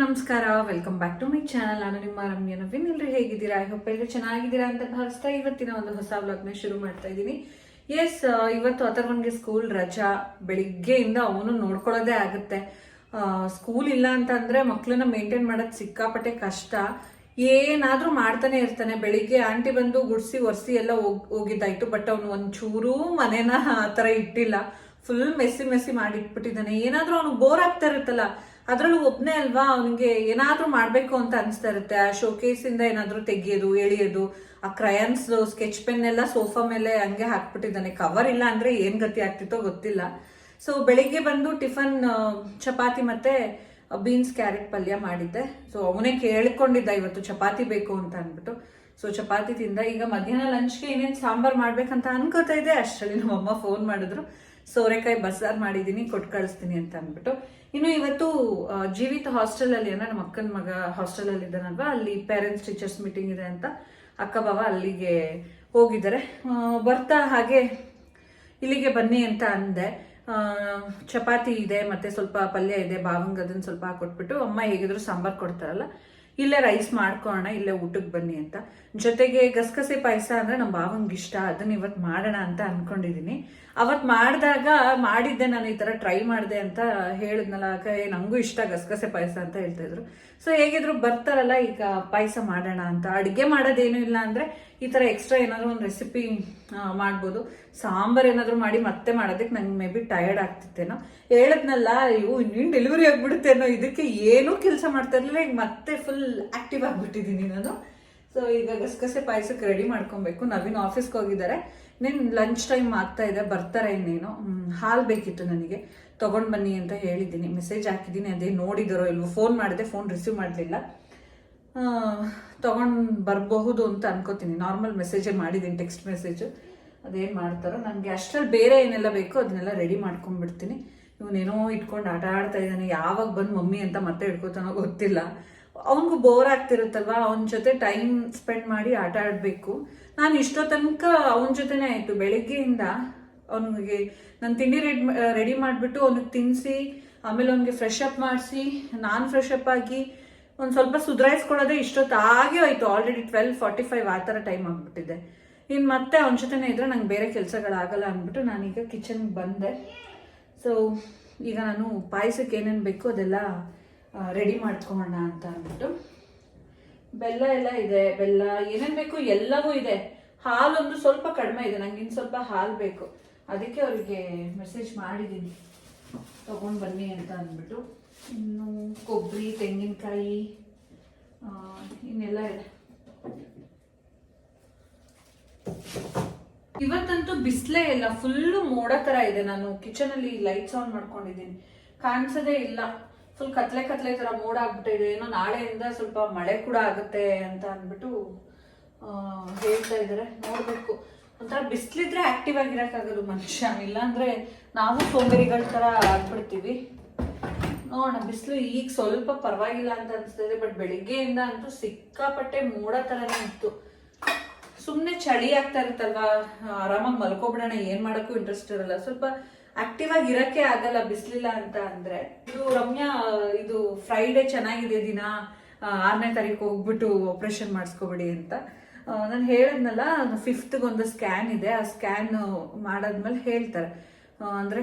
ನಮಸ್ಕಾರ welcome back to my channel ನಾನು ನಿಮ್ಮ ರಮ್ಯ ನವೀನ್. ಎಲ್ರು ಹೇಗಿದ್ದೀರಾ? ಐ ಹೋಪ್ ಎಲ್ಲರೂ ಚೆನ್ನಾಗಿದ್ದೀರಾ ಅಂತ ಭಾವಿಸ್ತಾ ಇವತ್ತಿನ ಒಂದು ಹೊಸ ವ್ಲಾಗ್ನ ಶುರು ಮಾಡ್ತಾ ಇದ್ದೀನಿ. ಎಸ್ ಇವತ್ತು ಅಥರ್ವನ್ಗೆ ಸ್ಕೂಲ್ ರಜಾ. ಬೆಳಿಗ್ಗೆಯಿಂದ ಅವನು ನೋಡ್ಕೊಳ್ಳೋದೇ ಆಗುತ್ತೆ. ಸ್ಕೂಲ್ ಇಲ್ಲ ಅಂತ ಅಂದ್ರೆ ಮಕ್ಕಳನ್ನ ಮೇಂಟೈನ್ ಮಾಡೋದು ಸಿಕ್ಕಾಪಟ್ಟೆ ಕಷ್ಟ. ಏನಾದ್ರೂ ಮಾಡ್ತಾನೆ ಇರ್ತಾನೆ. ಬೆಳಿಗ್ಗೆ ಆಂಟಿ ಬಂದು ಗುಡಿಸಿ, ಒರೆಸಿ ಎಲ್ಲ ಹೋಗಿ, ಹೋಗಿದ್ದಾಯ್ತು. ಬಟ್ ಅವನು ಒಂಚೂರೂ ಮನೇನ ಆ ಥರ ಇಟ್ಟಿಲ್ಲ. ಫುಲ್ ಮೆಸ್ಸಿ ಮೆಸ್ಸಿ ಮಾಡಿಟ್ಬಿಟ್ಟಿದ್ದಾನೆ. ಏನಾದರೂ ಅವ್ನಿಗೆ ಬೋರ್ ಆಗ್ತಾ ಇರುತ್ತಲ್ಲ. ಅದ್ರಲ್ಲೂ ಒಬ್ನೇ ಅಲ್ವಾ? ಅವನಿಗೆ ಏನಾದರೂ ಮಾಡಬೇಕು ಅಂತ ಅನಿಸ್ತಾ ಇರುತ್ತೆ. ಆ ಶೋಕೇಸ್ ಇಂದ ಏನಾದ್ರೂ ತೆಗಿಯೋದು, ಎಳಿಯೋದು, ಆ ಕ್ರಯನ್ಸ್ ಸ್ಕೆಚ್ ಪೆನ್ ಎಲ್ಲ ಸೋಫಾ ಮೇಲೆ ಹಂಗೆ ಹಾಕ್ಬಿಟ್ಟಿದ್ದಾನೆ. ಕವರ್ ಇಲ್ಲ ಅಂದ್ರೆ ಏನು ಗತಿ ಆಗ್ತಿತ್ತೋ ಗೊತ್ತಿಲ್ಲ. ಸೊ ಬೆಳಿಗ್ಗೆ ಬಂದು ಟಿಫನ್ ಚಪಾತಿ ಮತ್ತೆ ಬೀನ್ಸ್ ಕ್ಯಾರೆಟ್ ಪಲ್ಯ ಮಾಡಿದ್ದೆ. ಸೊ ಅವನೇ ಕೇಳ್ಕೊಂಡಿದ್ದ ಇವತ್ತು ಚಪಾತಿ ಬೇಕು ಅಂತ ಅಂದ್ಬಿಟ್ಟು. ಸೊ ಚಪಾತಿ ತಿಂದ. ಈಗ ಮಧ್ಯಾಹ್ನ ಲಂಚ್ಗೆ ಏನೇನು ಸಾಂಬಾರ್ ಮಾಡ್ಬೇಕಂತ ಅನ್ಕೋತಾ ಇದೆ ಅಷ್ಟರಲ್ಲಿ ನಮ್ಮಮ್ಮ ಫೋನ್ ಮಾಡಿದ್ರು. ಸೋರೆಕಾಯಿ ಬಸ್ಸಾರ್ ಮಾಡಿದ್ದೀನಿ ಕೊಟ್ಟು ಕಳಿಸ್ತೀನಿ ಅಂತ ಅಂದ್ಬಿಟ್ಟು. ಇನ್ನು ಇವತ್ತು ಜೀವಿತ ಹಾಸ್ಟೆಲ್ ಅಲ್ಲಿ ಅಂದ್ರೆ ನಮ್ಮ ಅಕ್ಕನ ಮಗ ಹಾಸ್ಟೆಲ್ ಅಲ್ಲಿ ಇದ್ದಾನಲ್ವಾ, ಅಲ್ಲಿ ಪೇರೆಂಟ್ಸ್ ಟೀಚರ್ಸ್ ಮೀಟಿಂಗ್ ಇದೆ ಅಂತ ಅಕ್ಕ ಬಾವ ಅಲ್ಲಿಗೆ ಹೋಗಿದ್ದಾರೆ. ಬರ್ತಾ ಹಾಗೆ ಇಲ್ಲಿಗೆ ಬನ್ನಿ ಅಂತ ಅಂದೆ. ಚಪಾತಿ ಇದೆ, ಮತ್ತೆ ಸ್ವಲ್ಪ ಪಲ್ಯ ಇದೆ ಬಾವಂಗ್ ಅದನ್ನ ಸ್ವಲ್ಪ ಕೊಟ್ಬಿಟ್ಟು ಅಮ್ಮ ಹೇಗಿದ್ರು ಸಾಂಬಾರ್ ಕೊಡ್ತಾರಲ್ಲ ಇಲ್ಲೇ ರೈಸ್ ಮಾಡ್ಕೊಳ್ಳೋಣ ಇಲ್ಲೇ ಊಟಕ್ಕೆ ಬನ್ನಿ ಅಂತ. ಜೊತೆಗೆ ಗಸಗಸೆ ಪಾಯಸ ಅಂದ್ರೆ ನಮ್ಮ ಭಾವಂಗೆ ಇಷ್ಟ, ಅದನ್ನ ಇವತ್ತು ಮಾಡೋಣ ಅಂತ ಅನ್ಕೊಂಡಿದೀನಿ. ಅವತ್ ಮಾಡಿದಾಗ ಮಾಡಿದ್ದೆ ನಾನು ಈ ತರ ಟ್ರೈ ಮಾಡಿದೆ ಅಂತ ಹೇಳಿದ್ನಲ್ಲ ಏ, ನಂಗೂ ಇಷ್ಟ ಗಸಗಸೆ ಪಾಯಸ ಅಂತ ಹೇಳ್ತಾ ಇದ್ರು. ಸೊ ಹೇಗಿದ್ರು ಬರ್ತಾರಲ್ಲ, ಈಗ ಪಾಯಸ ಮಾಡೋಣ ಅಂತ. ಅಡುಗೆ ಮಾಡೋದೇನು ಇಲ್ಲ ಅಂದ್ರೆ ಈ ಥರ ಎಕ್ಸ್ಟ್ರಾ ಏನಾದರೂ ಒಂದು ರೆಸಿಪಿ ಮಾಡ್ಬೋದು. ಸಾಂಬಾರ್ ಏನಾದರೂ ಮಾಡಿ ಮತ್ತೆ ಮಾಡೋದಕ್ಕೆ ನಂಗೆ ಮೇ ಬಿ ಟಯರ್ಡ್ ಆಗ್ತಿತ್ತೇನೋ. ಹೇಳದ್ನಲ್ಲ ಇವು ಇನ್ನೇನು ಡೆಲಿವರಿ ಆಗ್ಬಿಡುತ್ತೇನೋ. ಇದಕ್ಕೆ ಏನೂ ಕೆಲಸ ಮಾಡ್ತಾ ಇರಲಿಲ್ಲ. ಈಗ ಮತ್ತೆ ಫುಲ್ ಆಕ್ಟಿವ್ ಆಗ್ಬಿಟ್ಟಿದ್ದೀನಿ ನಾನು. ಸೊ ಈಗ ಗಸಗಸೆ ಪಾಯಸಕ್ಕೆ ರೆಡಿ ಮಾಡ್ಕೊಬೇಕು. ನವೀನ್ ಆಫೀಸ್ಗೆ ಹೋಗಿದ್ದಾರೆ. ನೀನು ಲಂಚ್ ಟೈಮ್ ಆಗ್ತಾ ಇದೆ. ಬರ್ತಾರೆ ಇನ್ನೇನು. ಹಾಲು ಬೇಕಿತ್ತು ನನಗೆ. ತಗೊಂಡ್ ಬನ್ನಿ ಅಂತ ಹೇಳಿದ್ದೀನಿ. ಮೆಸೇಜ್ ಹಾಕಿದ್ದೀನಿ. ಅದೇ ನೋಡಿದರೋ ಇಲ್ವೋ ಫೋನ್ ಮಾಡಿದೆ. ಫೋನ್ ರಿಸೀವ್ ಮಾಡಲಿಲ್ಲ. ತಗೊಂಡು ಬರಬಹುದು ಅಂತ ಅನ್ಕೋತೀನಿ. ನಾರ್ಮಲ್ ಮೆಸೇಜೇ ಮಾಡಿದ್ದೀನಿ ಟೆಕ್ಸ್ಟ್ ಮೆಸೇಜ್ ಅದೇನು ಮಾಡ್ತಾರೋ. ನನಗೆ ಅಷ್ಟರಲ್ಲಿ ಬೇರೆ ಏನೆಲ್ಲ ಬೇಕೋ ಅದನ್ನೆಲ್ಲ ರೆಡಿ ಮಾಡ್ಕೊಂಡ್ಬಿಡ್ತೀನಿ. ಇವನೇನೋ ಇಟ್ಕೊಂಡು ಆಟ ಆಡ್ತಾ ಇದ್ದಾನೆ. ಯಾವಾಗ ಬಂದು ಮಮ್ಮಿ ಅಂತ ಮತ್ತೆ ಹಿಡ್ಕೋತಾನೋ ಗೊತ್ತಿಲ್ಲ. ಅವನಿಗೂ ಬೋರ್ ಆಗ್ತಿರುತ್ತಲ್ವಾ? ಅವನ ಜೊತೆ ಟೈಮ್ ಸ್ಪೆಂಡ್ ಮಾಡಿ ಆಟ ಆಡಬೇಕು. ನಾನು ಇಷ್ಟೋ ತನಕ ಅವನ ಜೊತೆನೇ ಆಯಿತು. ಬೆಳಗ್ಗೆಯಿಂದ ಅವನಿಗೆ ನಾನು ತಿಂಡಿ ರೆಡಿ ರೆಡಿ ಮಾಡಿಬಿಟ್ಟು ಅವನಿಗೆ ತಿನ್ನಿಸಿ ಆಮೇಲೆ ಅವನಿಗೆ ಫ್ರೆಶ್ ಅಪ್ ಮಾಡಿಸಿ, ನಾನು ಫ್ರೆಶ್ ಅಪ್ ಆಗಿ ಒಂದು ಸ್ವಲ್ಪ ಸುಧಾರಿಸ್ಕೊಳ್ಳೋದೇ ಇಷ್ಟೊತ್ತಾಗೆ ಆಯಿತು ಆಲ್ರೆಡಿ ಟ್ವೆಲ್ ಫಾರ್ಟಿ ಫೈವ್ ಆ ಥರ ಟೈಮ್ ಆಗಿಬಿಟ್ಟಿದೆ. ಇನ್ನು ಮತ್ತೆ ಅವನ ಜೊತೆನೇ ಇದ್ರೆ ನಂಗೆ ಬೇರೆ ಕೆಲಸಗಳಾಗಲ್ಲ ಅಂದ್ಬಿಟ್ಟು ನಾನೀಗ ಕಿಚನ್ಗೆ ಬಂದೆ. ಸೊ ಈಗ ನಾನು ಪಾಯಸಕ್ಕೆ ಏನೇನು ಬೇಕು ಅದೆಲ್ಲ ರೆಡಿ ಮಾಡ್ಕೊಳ್ಳೋಣ ಅಂತ ಅಂದ್ಬಿಟ್ಟು. ಬೆಲ್ಲ ಎಲ್ಲ ಇದೆ. ಬೆಲ್ಲ ಏನೇನು ಬೇಕು ಎಲ್ಲವೂ ಇದೆ. ಹಾಲೊಂದು ಸ್ವಲ್ಪ ಕಡಿಮೆ ಇದೆ. ನಂಗೆ ಇನ್ನು ಸ್ವಲ್ಪ ಹಾಲು ಬೇಕು. ಅದಕ್ಕೆ ಅವರಿಗೆ ಮೆಸೇಜ್ ಮಾಡಿದ್ದೀನಿ ತೊಗೊಂಡು ಬನ್ನಿ ಅಂತ ಅಂದ್ಬಿಟ್ಟು. ಇನ್ನು ಕೊಬ್ಬರಿ, ತೆಂಗಿನಕಾಯಿ ಇನ್ನೆಲ್ಲ ಇದೆ. ಇವತ್ತಂತೂ ಬಿಸಿಲೇ ಇಲ್ಲ. ಫುಲ್ಲು ಮೋಡ ಥರ ಇದೆ. ನಾನು ಕಿಚನ್ ಅಲ್ಲಿ ಲೈಟ್ಸ್ ಆನ್ ಮಾಡ್ಕೊಂಡಿದ್ದೀನಿ. ಕಾಣಿಸೋದೇ ಇಲ್ಲ. ಫುಲ್ ಕತ್ಲೆ ಕತ್ಲೆ ಥರ ಮೋಡ ಆಗ್ಬಿಟ್ಟಿದೆ ಏನೋ ನಾಳೆಯಿಂದ ಸ್ವಲ್ಪ ಮಳೆ ಕೂಡ ಆಗುತ್ತೆ ಅಂತ ಅಂದ್ಬಿಟ್ಟು ಹೇಳ್ತಾ ಇದ್ದಾರೆ. ನೋಡಬೇಕು. ಒಂಥರ ಬಿಸಿಲಿದ್ರೆ ಆಕ್ಟಿವ್ ಆಗಿರಕ್ಕಾಗೋದು ಮನುಷ್ಯ. ಇಲ್ಲಾಂದ್ರೆ ನಾವು ಸೋಂಬೇರಿಗಳ ತರ ಆಗ್ಬಿಡ್ತೀವಿ. ನೋಡೋಣ ಬಿಸಿಲು ಈಗ ಸ್ವಲ್ಪ ಪರವಾಗಿಲ್ಲ ಅಂತ ಅನ್ಸ್ತದೆ ಬಟ್ ಬೆಳಿಗ್ಗೆಯಿಂದ ಅಂತೂ ಸಿಕ್ಕಾಪಟ್ಟೆ ಮೋಡ ತರನೇ ಇತ್ತು. ಸುಮ್ಮನೆ ಚಳಿ ಆಗ್ತಾ ಇರುತ್ತಲ್ವಾ? ಆರಾಮಾಗಿ ಮಲ್ಕೊಬಿಡೋಣ, ಏನು ಮಾಡಕ್ಕೂ ಇಂಟ್ರೆಸ್ಟ್ ಇರಲ್ಲ. ಸ್ವಲ್ಪ ಆಕ್ಟಿವ್ ಆಗಿ ಇರಕ್ಕೆ ಆಗಲ್ಲ ಬಿಸ್ಲಿಲ್ಲ ಅಂತ ಅಂದ್ರೆ. ಇದು ರಮ್ಯಾ, ಇದು ಫ್ರೈಡೆ ಚೆನ್ನಾಗಿದೆ ದಿನ? ಆರನೇ ತಾರೀಕು ಹೋಗ್ಬಿಟ್ಟು ಆಪ್ರೇಷನ್ ಮಾಡಿಸ್ಕೊಬಿಡಿ ಅಂತ. ನಾನು ಹೇಳಿದ್ನಲ್ಲ ಫಿಫ್ತ್ಗೆ ಒಂದು ಸ್ಕ್ಯಾನ್ ಇದೆ. ಆ ಸ್ಕ್ಯಾನ್ ಮಾಡಾದ್ಮೇಲೆ ಹೇಳ್ತಾರೆ. ಅಂದರೆ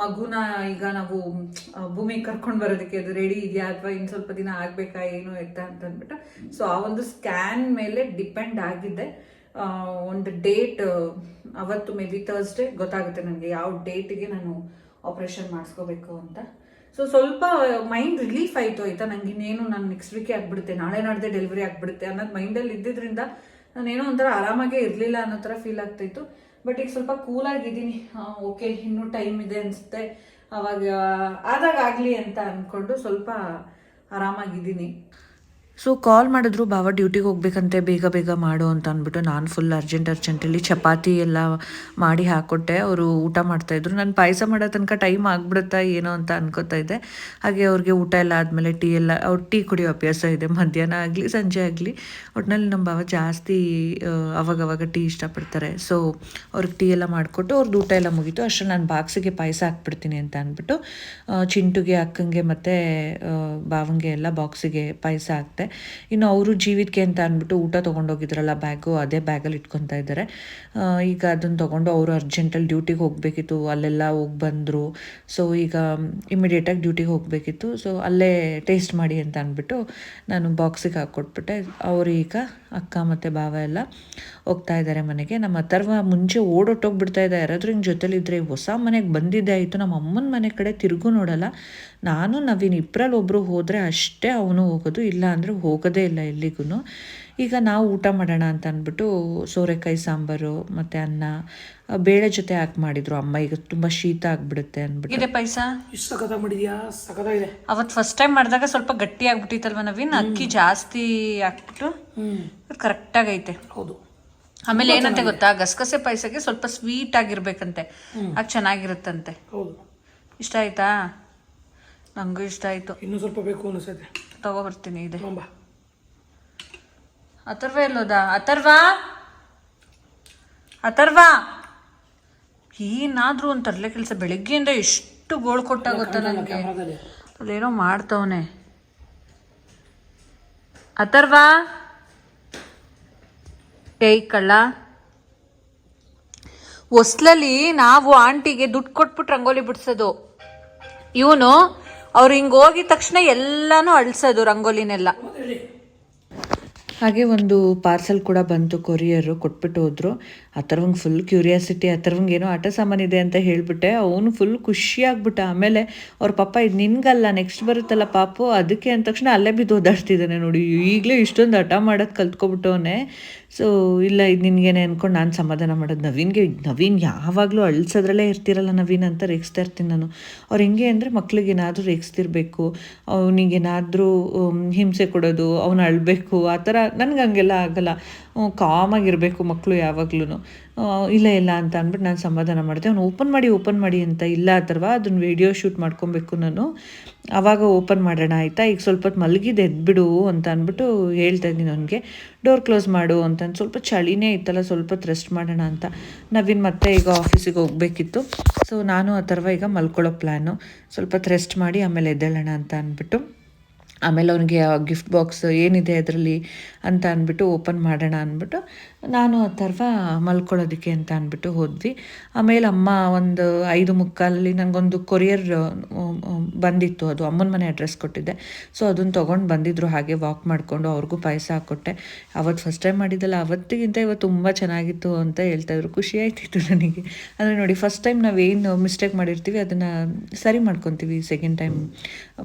ಮಗುನ ಈಗ ನಾವು ಭೂಮಿ ಭೂಮಿಗೆ ಕರ್ಕೊಂಡು ಬರೋದಕ್ಕೆ ಅದು ರೆಡಿ ಇದೆಯಾ ಅಥವಾ ಇನ್ನು ಸ್ವಲ್ಪ ದಿನ ಆಗಬೇಕಾ, ಏನು ಎತ್ತ ಅಂತ ಅಂದ್ಬಿಟ್ಟು. ಸೊ ಆ ಒಂದು ಸ್ಕ್ಯಾನ್ ಮೇಲೆ ಡಿಪೆಂಡ್ ಆಗಿದೆ. ಒಂದು ಡೇಟ್ ಅವತ್ತು ಮೇ ಬಿ ಥರ್ಸ್ಡೇ ಗೊತ್ತಾಗುತ್ತೆ ನನಗೆ ಯಾವ ಡೇಟಿಗೆ ನಾನು ಆಪರೇಷನ್ ಮಾಡಿಸ್ಕೋಬೇಕು ಅಂತ. ಸೊ ಸ್ವಲ್ಪ ಮೈಂಡ್ ರಿಲೀಫ್ ಆಯಿತು, ಆಯ್ತಾ? ನಂಗೆ ಇನ್ನೇನು ನಾನು ನೆಕ್ಸ್ಟ್ ವೀಕೆ ಆಗ್ಬಿಡುತ್ತೆ, ನಾಳೆ ನಾಡ್ದೆ ಡೆಲಿವರಿ ಆಗ್ಬಿಡುತ್ತೆ ಅನ್ನೋದು ಮೈಂಡಲ್ಲಿ ಇದ್ದಿದ್ರಿಂದ ನಾನೇನೋ ಒಂಥರ ಆರಾಮಾಗೇ ಇರಲಿಲ್ಲ ಅನ್ನೋ ಥರ ಫೀಲ್ ಆಗ್ತಾಯಿತ್ತು ಬಟ್ ಈಗ ಸ್ವಲ್ಪ ಕೂಲ್ ಆಗಿದ್ದೀನಿ. ಓಕೆ ಇನ್ನೂ ಟೈಮ್ ಇದೆ ಅನಿಸುತ್ತೆ. ಅವಾಗ ಆದಾಗ ಆಗಲಿ ಅಂತ ಅಂದ್ಕೊಂಡು ಸ್ವಲ್ಪ ಆರಾಮಾಗಿದ್ದೀನಿ. ಸೊ ಕಾಲ್ ಮಾಡಿದ್ರು, ಬಾವ ಡ್ಯೂಟಿಗೆ ಹೋಗ್ಬೇಕಂತೆ, ಬೇಗ ಬೇಗ ಮಾಡು ಅಂತ ಅಂದ್ಬಿಟ್ಟು ನಾನು ಫುಲ್ ಅರ್ಜೆಂಟ್ ಅರ್ಜೆಂಟಲ್ಲಿ ಚಪಾತಿ ಎಲ್ಲ ಮಾಡಿ ಹಾಕ್ಕೊಟ್ಟೆ ಅವರು ಊಟ ಮಾಡ್ತಾಯಿದ್ರು ನಾನು ಪಾಯಸ ಮಾಡೋ ತನಕ ಟೈಮ್ ಆಗ್ಬಿಡುತ್ತಾ ಏನೋ ಅಂತ ಅನ್ಕೋತಾ ಇದ್ದೆ. ಹಾಗೆ ಅವ್ರಿಗೆ ಊಟ ಎಲ್ಲ ಆದಮೇಲೆ ಟೀ ಎಲ್ಲ, ಅವ್ರು ಟೀ ಕುಡಿಯೋ ಅಭ್ಯಾಸ ಇದೆ. ಮಧ್ಯಾಹ್ನ ಆಗಲಿ, ಸಂಜೆ ಆಗಲಿ. ಒಟ್ಟಿನಲ್ಲಿ ನಮ್ಮ ಬಾವ ಜಾಸ್ತಿ ಅವಾಗವಾಗ ಟೀ ಇಷ್ಟಪಡ್ತಾರೆ. ಸೊ ಅವ್ರಿಗೆ ಟೀ ಎಲ್ಲ ಮಾಡಿಕೊಟ್ಟು ಅವ್ರದ್ದು ಊಟ ಎಲ್ಲ ಮುಗೀತು. ಅಷ್ಟು ನಾನು ಬಾಕ್ಸಿಗೆ ಪಾಯಸ ಹಾಕ್ಬಿಡ್ತೀನಿ ಅಂತ ಅಂದ್ಬಿಟ್ಟು ಚಿಂಟುಗೆ, ಅಕ್ಕಂಗೆ ಮತ್ತು ಬಾವಂಗೆ ಎಲ್ಲ ಬಾಕ್ಸಿಗೆ ಪಾಯಸ ಹಾಕ್ತೆ. ಇನ್ನು ಅವರು ಜೀವಿತಕ್ಕೆ ಅಂತ ಅಂದ್ಬಿಟ್ಟು ಊಟ ತೊಗೊಂಡೋಗಿದ್ರಲ್ಲ ಬ್ಯಾಗು, ಅದೇ ಬ್ಯಾಗಲ್ಲಿ ಇಟ್ಕೊತಾ ಇದ್ದಾರೆ. ಈಗ ಅದನ್ನು ತೊಗೊಂಡು ಅವರು ಅರ್ಜೆಂಟಲ್ಲಿ ಡ್ಯೂಟಿಗೆ ಹೋಗಬೇಕಿತ್ತು, ಅಲ್ಲೆಲ್ಲ ಹೋಗಿ ಬಂದರು. ಸೊ ಈಗ ಇಮಿಡಿಯೇಟಾಗಿ ಡ್ಯೂಟಿಗೆ ಹೋಗಬೇಕಿತ್ತು. ಸೊ ಅಲ್ಲೇ ಟೇಸ್ಟ್ ಮಾಡಿ ಅಂತ ಅಂದ್ಬಿಟ್ಟು ನಾನು ಬಾಕ್ಸಿಗೆ ಹಾಕ್ಕೊಟ್ಬಿಟ್ಟೆ. ಅವರು ಈಗ ಅಕ್ಕ ಮತ್ತು ಭಾವ ಎಲ್ಲ ಹೋಗ್ತಾ ಇದ್ದಾರೆ ಮನೆಗೆ. ನಮ್ಮ ಅಥರ್ವ ಮುಂಚೆ ಓಡೊಟ್ಟೋಗ್ಬಿಡ್ತಾ ಇದ್ದ ಯಾರಾದರೂ ಹಿಂಗೆ ಜೊತೆಲಿದ್ದರೆ ಹೊಸ ಮನೆಗೆ ಬಂದಿದ್ದೆ ಆಯಿತು. ನಮ್ಮ ಅಮ್ಮನ ಮನೆ ಕಡೆ ತಿರುಗು ನೋಡಲ್ಲ. ನಾನು ನವೀನ್ ಇಬ್ಬರಲ್ಲಿ ಒಬ್ಬರು ಹೋದರೆ ಅಷ್ಟೇ ಅವನು ಹೋಗೋದು ಇಲ್ಲ ಅಂದರೆ ಹೋಗೋದೇ ಇಲ್ಲ ಎಲ್ಲಿಗೂ ಈಗ ನಾವು ಊಟ ಮಾಡೋಣ ಅಂತ ಅಂದ್ಬಿಟ್ಟು ಸೋರೆಕಾಯಿ ಸಾಂಬಾರು ಮತ್ತು ಅನ್ನ ಬೇಳೆ ಜೊತೆ ಹಾಕಿ ಮಾಡಿದ್ರು ಅಮ್ಮ. ಈಗ ತುಂಬ ಶೀತ ಆಗಿಬಿಡುತ್ತೆ ಅಂದ್ಬಿಟ್ಟು. ಇದೆ ಪಾಯಸ? ಮಾಡಿದ್ಯಾ? ಸಖತ್ತಾಗಿದೆ ಅವತ್ತು ಫಸ್ಟ್ ಟೈಮ್ ಮಾಡಿದಾಗ ಸ್ವಲ್ಪ ಗಟ್ಟಿ ಆಗ್ಬಿಟ್ಟಿತ್ತಲ್ವ ನವೀನ್? ಅಕ್ಕಿ ಜಾಸ್ತಿ ಹಾಕ್ಬಿಟ್ಟು ಕರೆಕ್ಟ್ ಕರೆಕ್ಟಾಗೈತೆ ಹೌದು. ಆಮೇಲೆ ಏನಂತೆ ಗೊತ್ತಾ? ಗಸಗಸೆ ಪಾಯಸಕ್ಕೆ ಸ್ವಲ್ಪ ಸ್ವೀಟ್ ಆಗಿರ್ಬೇಕಂತೆ. ಅದು ಚೆನ್ನಾಗಿರುತ್ತಂತೆ. ಹೌದು. ಇಷ್ಟ ಆಯ್ತಾ? ನಂಗೂ ಇಷ್ಟ ಆಯ್ತು. ಇನ್ನು ಸ್ವಲ್ಪ ಬೇಕು ಅನಿಸುತ್ತೆ. ತಗೋಬರ್ತೀನಿ ಇದೆ. ಅಥರ್ವ ಎಲ್ಲೋದ? ಅಥರ್ವ? ಅಥರ್ವ? ಏನಾದ್ರೂ ಒಂದು ತರಲೆ ಕೆಲಸ. ಬೆಳಿಗ್ಗೆಯಿಂದ ಎಷ್ಟು ಗೋಳು ಕೊಟ್ಟ ಗೊತ್ತಾ ನನಗೆ ಅದೇನೋ ಮಾಡ್ತವನೆ. ಅಥರ್ವ? ಏಯ್ ಕಳ್ಳ. ಹೊಸ್ಲಲ್ಲಿ ನಾವು ಆಂಟಿಗೆ ದುಡ್ಡು ಕೊಟ್ಬಿಟ್ಟು ರಂಗೋಲಿ ಬಿಡ್ಸೋದು. ಇವನು ಅವ್ರು ಹಿಂಗೆ ಹೋಗಿದ ತಕ್ಷಣ ಎಲ್ಲಾನು ಅಳ್ಸೋದು ರಂಗೋಲಿನೆಲ್ಲ. ಹಾಗೆ ಒಂದು ಪಾರ್ಸಲ್ ಕೂಡ ಬಂತು, ಕೊರಿಯರು ಕೊಟ್ಬಿಟ್ಟು ಹೋದ್ರು. ಅಥರ್ವಂಗೆ ಫುಲ್ ಕ್ಯೂರಿಯಾಸಿಟಿ ಅಥರ್ವಂಗೆ ಏನೋ ಆಟ ಇದೆ ಅಂತ ಹೇಳಿಬಿಟ್ಟೆ. ಅವನು ಫುಲ್ ಖುಷಿಯಾಗ್ಬಿಟ್ಟ ಆಮೇಲೆ ಅವ್ರ ಪಾಪ ಇದು ನಿನ್ಗಲ್ಲ ನೆಕ್ಸ್ಟ್ ಬರುತ್ತಲ್ಲ ಪಾಪು, ಅದಕ್ಕೆ ಅಂದ ತಕ್ಷಣ ಅಲ್ಲೇ ಬಿದ್ದು ಓದಾಡ್ತಿದ್ದಾನೆ ನೋಡಿ. ಈಗಲೇ ಇಷ್ಟೊಂದು ಹಠ ಮಾಡೋದು ಕಲ್ತ್ಕೊಬಿಟ್ಟವನೆ. ಸೊ ಇಲ್ಲ, ಇದು ನಿನಗೇನೆ ಅಂದ್ಕೊಂಡು ನಾನು ಸಮಾಧಾನ ಮಾಡೋದು ನವೀನ್ಗೆ, ನವೀನ್ ಯಾವಾಗಲೂ ಅಳ್ಸೋದ್ರಲ್ಲೇ ಇರ್ತಿರಲ್ಲ ನವೀನ್ ಅಂತ ರೇಗಿಸ್ತಾ ಇರ್ತೀನಿ ನಾನು. ಅವ್ರು ಹೆಂಗೆ ಅಂದರೆ ಮಕ್ಳಿಗೆ ಏನಾದರೂ ರೇಗಿಸ್ತಿರ್ಬೇಕು ಅವನಿಗೇನಾದರೂ ಹಿಂಸೆ ಕೊಡೋದು, ಅವನು ಅಳಬೇಕು, ಆ ಥರ ನನಗೆ ಹಂಗೆಲ್ಲ ಆಗಲ್ಲ. ಕಾಮಾಗಿರಬೇಕು ಮಕ್ಕಳು ಯಾವಾಗ್ಲೂ ಇಲ್ಲ ಇಲ್ಲ ಅಂತ ಅಂದ್ಬಿಟ್ಟು ನಾನು ಸಮಾಧಾನ ಮಾಡಿದೆ. ಅವ್ನು ಓಪನ್ ಮಾಡಿ ಓಪನ್ ಮಾಡಿ ಅಂತ ಇಲ್ಲ ಅಥರ್ವ ಅದನ್ನ ವೀಡಿಯೋ ಶೂಟ್ ಮಾಡ್ಕೊಬೇಕು ನಾನು. ಆವಾಗ ಓಪನ್ ಮಾಡೋಣ ಆಯಿತಾ? ಈಗ ಸ್ವಲ್ಪ ಹೊತ್ತು ಮಲಗಿದೆ, ಎದ್ಬಿಡು ಅಂತ ಅಂದ್ಬಿಟ್ಟು ಹೇಳ್ತಾ ಇದ್ದೀನಿ ಅವನಿಗೆ. ಡೋರ್ ಕ್ಲೋಸ್ ಮಾಡು ಅಂತಂದು ಸ್ವಲ್ಪ ಚಳಿನೇ ಇತ್ತಲ್ಲ, ಸ್ವಲ್ಪ ಹೊತ್ತು ರೆಸ್ಟ್ ಮಾಡೋಣ ಅಂತ. ನವೀನ್ ಮತ್ತೆ ಈಗ ಆಫೀಸಿಗೆ ಹೋಗಬೇಕಿತ್ತು. ಸೊ ನಾನು ಅಥರ್ವ ಈಗ ಮಲ್ಕೊಳ್ಳೋ ಪ್ಲ್ಯಾನು ಸ್ವಲ್ಪ ಹೊತ್ತು ರೆಸ್ಟ್ ಮಾಡಿ ಆಮೇಲೆ ಎದ್ದೇಳೋಣ ಅಂತ ಅಂದ್ಬಿಟ್ಟು. ಆಮೇಲೆ ಅವನಿಗೆ ಗಿಫ್ಟ್ ಬಾಕ್ಸ್ ಏನಿದೆ ಅದರಲ್ಲಿ ಅಂತ ಅಂದ್ಬಿಟ್ಟು ಓಪನ್ ಮಾಡೋಣ ಅಂದ್ಬಿಟ್ಟು ನಾನು ಆ ಥರ ಮಲ್ಕೊಳ್ಳೋದಕ್ಕೆ ಅಂತ ಅಂದ್ಬಿಟ್ಟು ಹೋದ್ವಿ. ಆಮೇಲೆ ಅಮ್ಮ ಒಂದು ಐದು ಮುಕ್ಕಾಲಲ್ಲಿ ನನಗೊಂದು ಕೊರಿಯರ್ ಬಂದಿತ್ತು. ಅದು ಅಮ್ಮನ ಮನೆ ಅಡ್ರೆಸ್ ಕೊಟ್ಟಿದ್ದೆ. ಸೊ ಅದನ್ನು ತೊಗೊಂಡು ಬಂದಿದ್ರು, ಹಾಗೆ ವಾಕ್ ಮಾಡಿಕೊಂಡು ಅವ್ರಿಗೂ ಪಾಯಸ ಹಾಕ್ಕೊಟ್ಟೆ. ಅವತ್ತು ಫಸ್ಟ್ ಟೈಮ್ ಮಾಡಿದ್ದಲ್ಲ, ಅವತ್ತಿಗಿಂತ ಇವತ್ತು ತುಂಬ ಚೆನ್ನಾಗಿತ್ತು ಅಂತ ಹೇಳ್ತಾಯಿದ್ರು ಖುಷಿ ಆಯ್ತಿತ್ತು ನನಗೆ. ಅಂದರೆ ನೋಡಿ ಫಸ್ಟ್ ಟೈಮ್ ನಾವೇನು ಮಿಸ್ಟೇಕ್ ಮಾಡಿರ್ತೀವಿ, ಅದನ್ನು ಸರಿ ಮಾಡ್ಕೊತೀವಿ ಸೆಕೆಂಡ್ ಟೈಮ್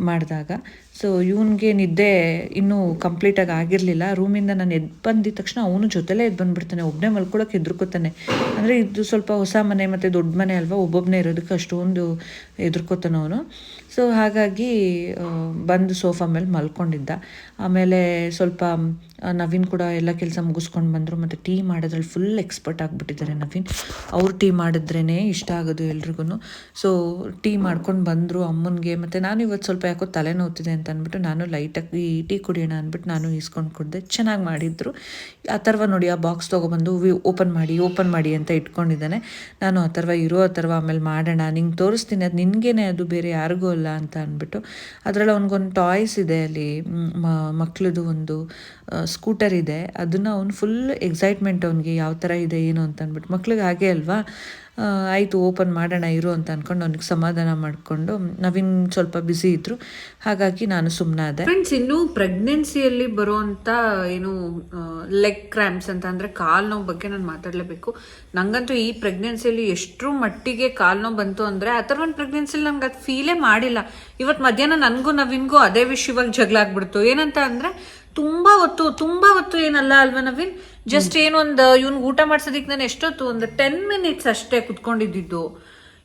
ಮಾಡಿದಾಗ. ಸೊ ಇವನಿಗೆ ನಿದ್ದೆ ಇನ್ನೂ ಕಂಪ್ಲೀಟಾಗಿ ಆಗಿರಲಿಲ್ಲ. ರೂಮಿಂದ ನಾನು ಎದ್ದು ಬಂದಿದ್ದ ತಕ್ಷಣ ಅವನು ಜೊತೆಲೇ ಎದ್ದು ಬಂದ್ಬಿಡ್ತಾನೆ ಒಬ್ಬನೇ ಮಲ್ಕೊಳಕ್ಕೆ ಹೆದರ್ಕೋತಾನೆ. ಅಂದರೆ ಇದು ಸ್ವಲ್ಪ ಹೊಸ ಮನೆ ಮತ್ತು ದೊಡ್ಡ ಮನೆ ಅಲ್ವಾ ಒಬ್ಬೊಬ್ಬನೇ ಇರೋದಕ್ಕೆ ಅಷ್ಟೊಂದು ಹೆದರ್ಕೋತಾನೆ ಅವನು. ಸೊ ಹಾಗಾಗಿ ಬಂದು ಸೋಫಾ ಮೇಲೆ ಮಲ್ಕೊಂಡಿದ್ದ. ಆಮೇಲೆ ಸ್ವಲ್ಪ ನವೀನ್ ಕೂಡ ಎಲ್ಲ ಕೆಲಸ ಮುಗಿಸ್ಕೊಂಡು ಬಂದರು. ಮತ್ತು ಟೀ ಮಾಡೋದ್ರಲ್ಲಿ ಫುಲ್ ಎಕ್ಸ್ಪರ್ಟ್ ಆಗಿಬಿಟ್ಟಿದ್ದಾರೆ ನವೀನ್. ಅವ್ರು ಟೀ ಮಾಡಿದ್ರೇ ಇಷ್ಟ ಆಗೋದು ಎಲ್ರಿಗೂ ಸೊ ಟೀ ಮಾಡ್ಕೊಂಡು ಬಂದರು ಅಮ್ಮನಿಗೆ. ಮತ್ತು ನಾನು ಇವತ್ತು ಸ್ವಲ್ಪ ಯಾಕೋ ತಲೆ ನೋವ್ತಿದೆ ಅಂತ ಅಂದ್ಬಿಟ್ಟು ನಾನು ಲೈಟಾಗಿ ಟೀ ಕುಡಿಯೋಣ ಅಂದ್ಬಿಟ್ಟು ನಾನು ಈಸ್ಕೊಂಡು ಕುಡಿದೆ. ಚೆನ್ನಾಗಿ ಮಾಡಿದ್ರು. ಆ ನೋಡಿ, ಆ ಬಾಕ್ಸ್ ತೊಗೊಬಂದು ಓಪನ್ ಮಾಡಿ ಓಪನ್ ಮಾಡಿ ಅಂತ ಇಟ್ಕೊಂಡಿದ್ದಾನೆ. ನಾನು ಆ ಇರೋ ಆ ಥರವ ಆಮೇಲೆ ಮಾಡೋಣ. ನಿಂಗೆ ತೋರಿಸ್ತೀನಿ. ಅದು ನಿನಗೇನೆ ಅದು ಬೇರೆ ಯಾರಿಗೂ ಅಲ್ಲ. ಅಂತ ಅಂದ್ಬಿಟ್ಟು. ಅದರಲ್ಲಿ ಅವನಿಗೊಂದು ಟಾಯ್ಸ್ ಇದೆ ಅಲ್ಲಿ ಮಕ್ಕಳದು ಒಂದು ಸ್ಕೂಟರ್ ಇದೆ. ಅದನ್ನು ಅವ್ನು ಫುಲ್ ಎಕ್ಸೈಟ್ಮೆಂಟ್ ಅವನಿಗೆ ಯಾವ ಥರ ಇದೆ, ಏನು ಅಂತ ಅಂದ್ಬಿಟ್ಟು. ಮಕ್ಳಿಗೆ ಹಾಗೆ ಅಲ್ವಾ? ಆಯಿತು, ಓಪನ್ ಮಾಡೋಣ, ಇರು ಅಂತ ಅಂದ್ಕೊಂಡು ಅವ್ನಿಗೆ ಸಮಾಧಾನ ಮಾಡಿಕೊಂಡು ನವೀನ್ ಸ್ವಲ್ಪ ಬ್ಯುಸಿ ಇದ್ರು. ಹಾಗಾಗಿ ನಾನು ಸುಮ್ಮನಾದೆ ಫ್ರೆಂಡ್ಸ್ ಇನ್ನು ಪ್ರೆಗ್ನೆನ್ಸಿಯಲ್ಲಿ ಬರುವಂಥ ಏನು ಲೆಗ್ ಕ್ರ್ಯಾಂಪ್ಸ್ ಅಂತ ಅಂದರೆ ಕಾಲು ನೋವು ಬಗ್ಗೆ ನಾನು ಮಾತಾಡಲೇಬೇಕು. ನಂಗಂತೂ ಈ ಪ್ರೆಗ್ನೆನ್ಸಿಯಲ್ಲಿ ಎಷ್ಟರ ಮಟ್ಟಿಗೆ ಕಾಲು ನೋವು ಬಂತು ಅಂದರೆ ಆ ಥರ ಒಂದು ಪ್ರೆಗ್ನೆನ್ಸಿಲಿ ನನಗೆ ಅದು ಫೀಲೇ ಮಾಡಿಲ್ಲ. ಇವತ್ತು ಮಧ್ಯಾಹ್ನ ನನಗೂ ನವೀನ್ಗೂ ಅದೇ ವಿಷಯವಾಗಿ ಜಗಳ ಆಗ್ಬಿಡ್ತು. ಏನಂತ ಅಂದರೆ ತುಂಬಾ ಹೊತ್ತು ತುಂಬಾ ಹೊತ್ತು ಏನಲ್ಲ ಅಲ್ವಾ ನವೀನ್? ಜಸ್ಟ್ ಏನೊಂದು ಇವ್ನ ಊಟ ಮಾಡ್ಸೋದಿಕ್ಕೆ ನಾನು ಎಷ್ಟೊತ್ತು ಒಂದು ಟೆನ್ ಮಿನಿಟ್ಸ್ ಅಷ್ಟೇ ಕುತ್ಕೊಂಡಿದ್ದು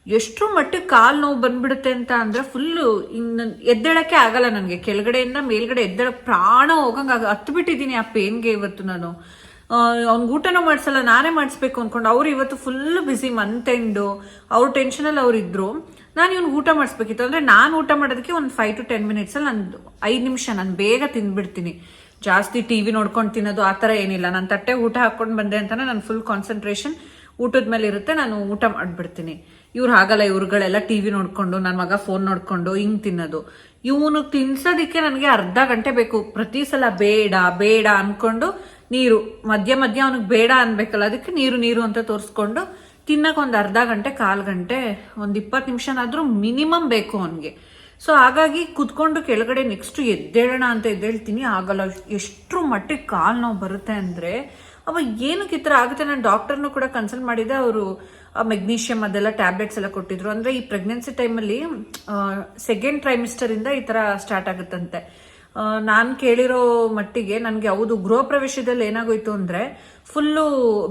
ಎಷ್ಟು ಮಟ್ಟಿಗೆ ಕಾಲು ನೋವು ಬಂದ್ಬಿಡುತ್ತೆ ಅಂತ ಅಂದ್ರೆ ಫುಲ್ಲು ಇನ್ನು ಎದ್ದೇಳಕ್ಕೆ ಆಗಲ್ಲ ನನಗೆ. ಕೆಳಗಡೆಯಿಂದ ಮೇಲ್ಗಡೆ ಎದ್ದೇಳಕ್ಕೆ ಪ್ರಾಣ ಹೋಗಂಗ ಹತ್ತು ಬಿಟ್ಟಿದ್ದೀನಿ ಆ ಪೇನ್ಗೆ ಇವತ್ತು ನಾನು. ಅವ್ನಿಗೆ ಊಟನೂ ಮಾಡಿಸಲ್ಲ ನಾನೇ ಮಾಡಿಸ್ಬೇಕು ಅಂದ್ಕೊಂಡು ಅವ್ರು ಇವತ್ತು ಫುಲ್ ಬಿಸಿ ಮಂತ್ ಎಂಡು ಅವ್ರ ಟೆನ್ಷನಲ್ಲಿ ಅವ್ರು ಇದ್ರು ನಾನು ಇವ್ನಿಗೆ ಊಟ ಮಾಡಿಸ್ಬೇಕಿತ್ತು. ಅಂದ್ರೆ ನಾನು ಊಟ ಮಾಡೋದಕ್ಕೆ ಒಂದು ಫೈವ್ ಟು ಟೆನ್ ಮಿನಿಟ್ಸಲ್ಲಿ ನಾನು ಐದು ನಿಮಿಷ ನಾನು ಬೇಗ ತಿಂದುಬಿಡ್ತೀನಿ. ಜಾಸ್ತಿ ಟಿ ವಿ ನೋಡ್ಕೊಂಡು ತಿನ್ನೋದು ಆ ಥರ ಏನಿಲ್ಲ. ನಾನು ತಟ್ಟೆ ಊಟ ಹಾಕ್ಕೊಂಡು ಬಂದೆ ಅಂತಾನೆ ನಾನು ಫುಲ್ ಕಾನ್ಸಂಟ್ರೇಷನ್ ಊಟದ ಮೇಲೆ ಇರುತ್ತೆ, ನಾನು ಊಟ ಮಾಡಿಬಿಡ್ತೀನಿ. ಇವ್ರು ಹಾಗಲ್ಲ, ಇವ್ರುಗಳೆಲ್ಲ ಟಿ ವಿ ನೋಡಿಕೊಂಡು ನನ್ನ ಮಗ ಫೋನ್ ನೋಡಿಕೊಂಡು ಹಿಂಗೆ ತಿನ್ನೋದು. ಇವನು ತಿನ್ಸೋದಿಕ್ಕೆ ನನಗೆ ಅರ್ಧ ಗಂಟೆ ಬೇಕು. ಪ್ರತಿ ಸಲ ಬೇಡ ಬೇಡ ಅನ್ಕೊಂಡು ನೀರು, ಮಧ್ಯ ಮಧ್ಯ ಅವನಿಗೆ ಬೇಡ ಅನ್ಬೇಕಲ್ಲ, ಅದಕ್ಕೆ ನೀರು ನೀರು ಅಂತ ತೋರಿಸ್ಕೊಂಡು ತಿನ್ನಕ್ಕೆ ಒಂದು ಅರ್ಧ ಗಂಟೆ, ಕಾಲು ಗಂಟೆ, ಒಂದು ಇಪ್ಪತ್ತು ನಿಮಿಷನಾದರೂ ಮಿನಿಮಮ್ ಬೇಕು ಅವನಿಗೆ. ಸೊ ಹಾಗಾಗಿ ಕುತ್ಕೊಂಡು ಕೆಳಗಡೆ ನೆಕ್ಸ್ಟ್ ಎದ್ದೇಳೋಣ ಅಂತ ಎದ್ದೇಳ್ತೀನಿ. ಆಗಲ್ಲ ಎಷ್ಟು ಮಟ್ಟಿಗೆ ಕಾಲು ನೋವು ಬರುತ್ತೆ ಅಂದರೆ, ಅವ ಏನಕ್ಕೆ ಈ ಥರ ಆಗುತ್ತೆ? ನಾನು ಡಾಕ್ಟರ್ನು ಕೂಡ ಕನ್ಸಲ್ಟ್ ಮಾಡಿದೆ. ಅವರು ಮೆಗ್ನೀಷಿಯಂ ಅದೆಲ್ಲ ಟ್ಯಾಬ್ಲೆಟ್ಸ್ ಎಲ್ಲ ಕೊಟ್ಟಿದ್ರು. ಅಂದರೆ ಈ ಪ್ರೆಗ್ನೆನ್ಸಿ ಟೈಮಲ್ಲಿ ಸೆಕೆಂಡ್ ಟ್ರೈಮಿಸ್ಟರಿಂದ ಈ ಥರ ಸ್ಟಾರ್ಟ್ ಆಗುತ್ತಂತೆ. ನಾನು ಕೇಳಿರೋ ಮಟ್ಟಿಗೆ ನನಗೆ ಹೌದು, ಗೃಹ ಪ್ರವೇಶದಲ್ಲಿ ಏನಾಗೋಯ್ತು ಅಂದರೆ ಫುಲ್ಲು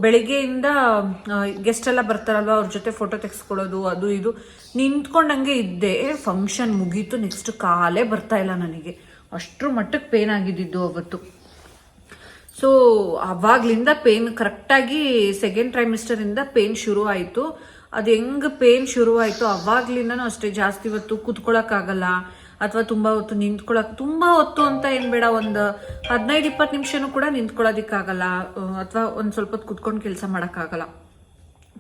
ಬೆಳಿಗ್ಗೆಯಿಂದ ಗೆಸ್ಟ್ ಎಲ್ಲ ಬರ್ತಾರಲ್ವ, ಅವ್ರ ಜೊತೆ ಫೋಟೋ ತೆಗೆಸ್ಕೊಳ್ಳೋದು, ಅದು ಇದು. ನಿಂತ್ಕೊಂಡಂಗೆ ಇದ್ದೆ. ಫಂಕ್ಷನ್ ಮುಗೀತು ನೆಕ್ಸ್ಟ್ ಕಾಲೇ ಬರ್ತಾ ಇಲ್ಲ ನನಗೆ. ಅಷ್ಟರ ಮಟ್ಟಕ್ಕೆ ಪೇನ್ ಆಗಿದ್ದಿದ್ದು ಅವತ್ತು. ಸೊ ಅವಾಗ್ಲಿಂದ ಪೇನ್ ಕರೆಕ್ಟಾಗಿ ಸೆಕೆಂಡ್ ಟ್ರೈಮಿಸ್ಟರಿಂದ ಪೇನ್ ಶುರು ಆಯಿತು. ಅದು ಹೆಂಗ್ ಪೇನ್ ಶುರು ಆಯಿತು, ಅವಾಗ್ಲಿಂದನೂ ಅಷ್ಟೇ ಜಾಸ್ತಿ ಇವತ್ತು ಕೂತ್ಕೊಳ್ಳೋಕ್ಕಾಗಲ್ಲ ಅಥವಾ ತುಂಬ ಹೊತ್ತು ನಿಂತ್ಕೊಳಕ್, ತುಂಬ ಹೊತ್ತು ಅಂತ ಏನು ಬೇಡ, ಒಂದು ಹದಿನೈದು, ಇಪ್ಪತ್ತು ನಿಮಿಷನೂ ಕೂಡ ನಿಂತ್ಕೊಳ್ಳೋದಕ್ಕಾಗಲ್ಲ ಅಥವಾ ಒಂದು ಸ್ವಲ್ಪ ಹೊತ್ತು ಕುತ್ಕೊಂಡು ಕೆಲಸ ಮಾಡೋಕ್ಕಾಗಲ್ಲ.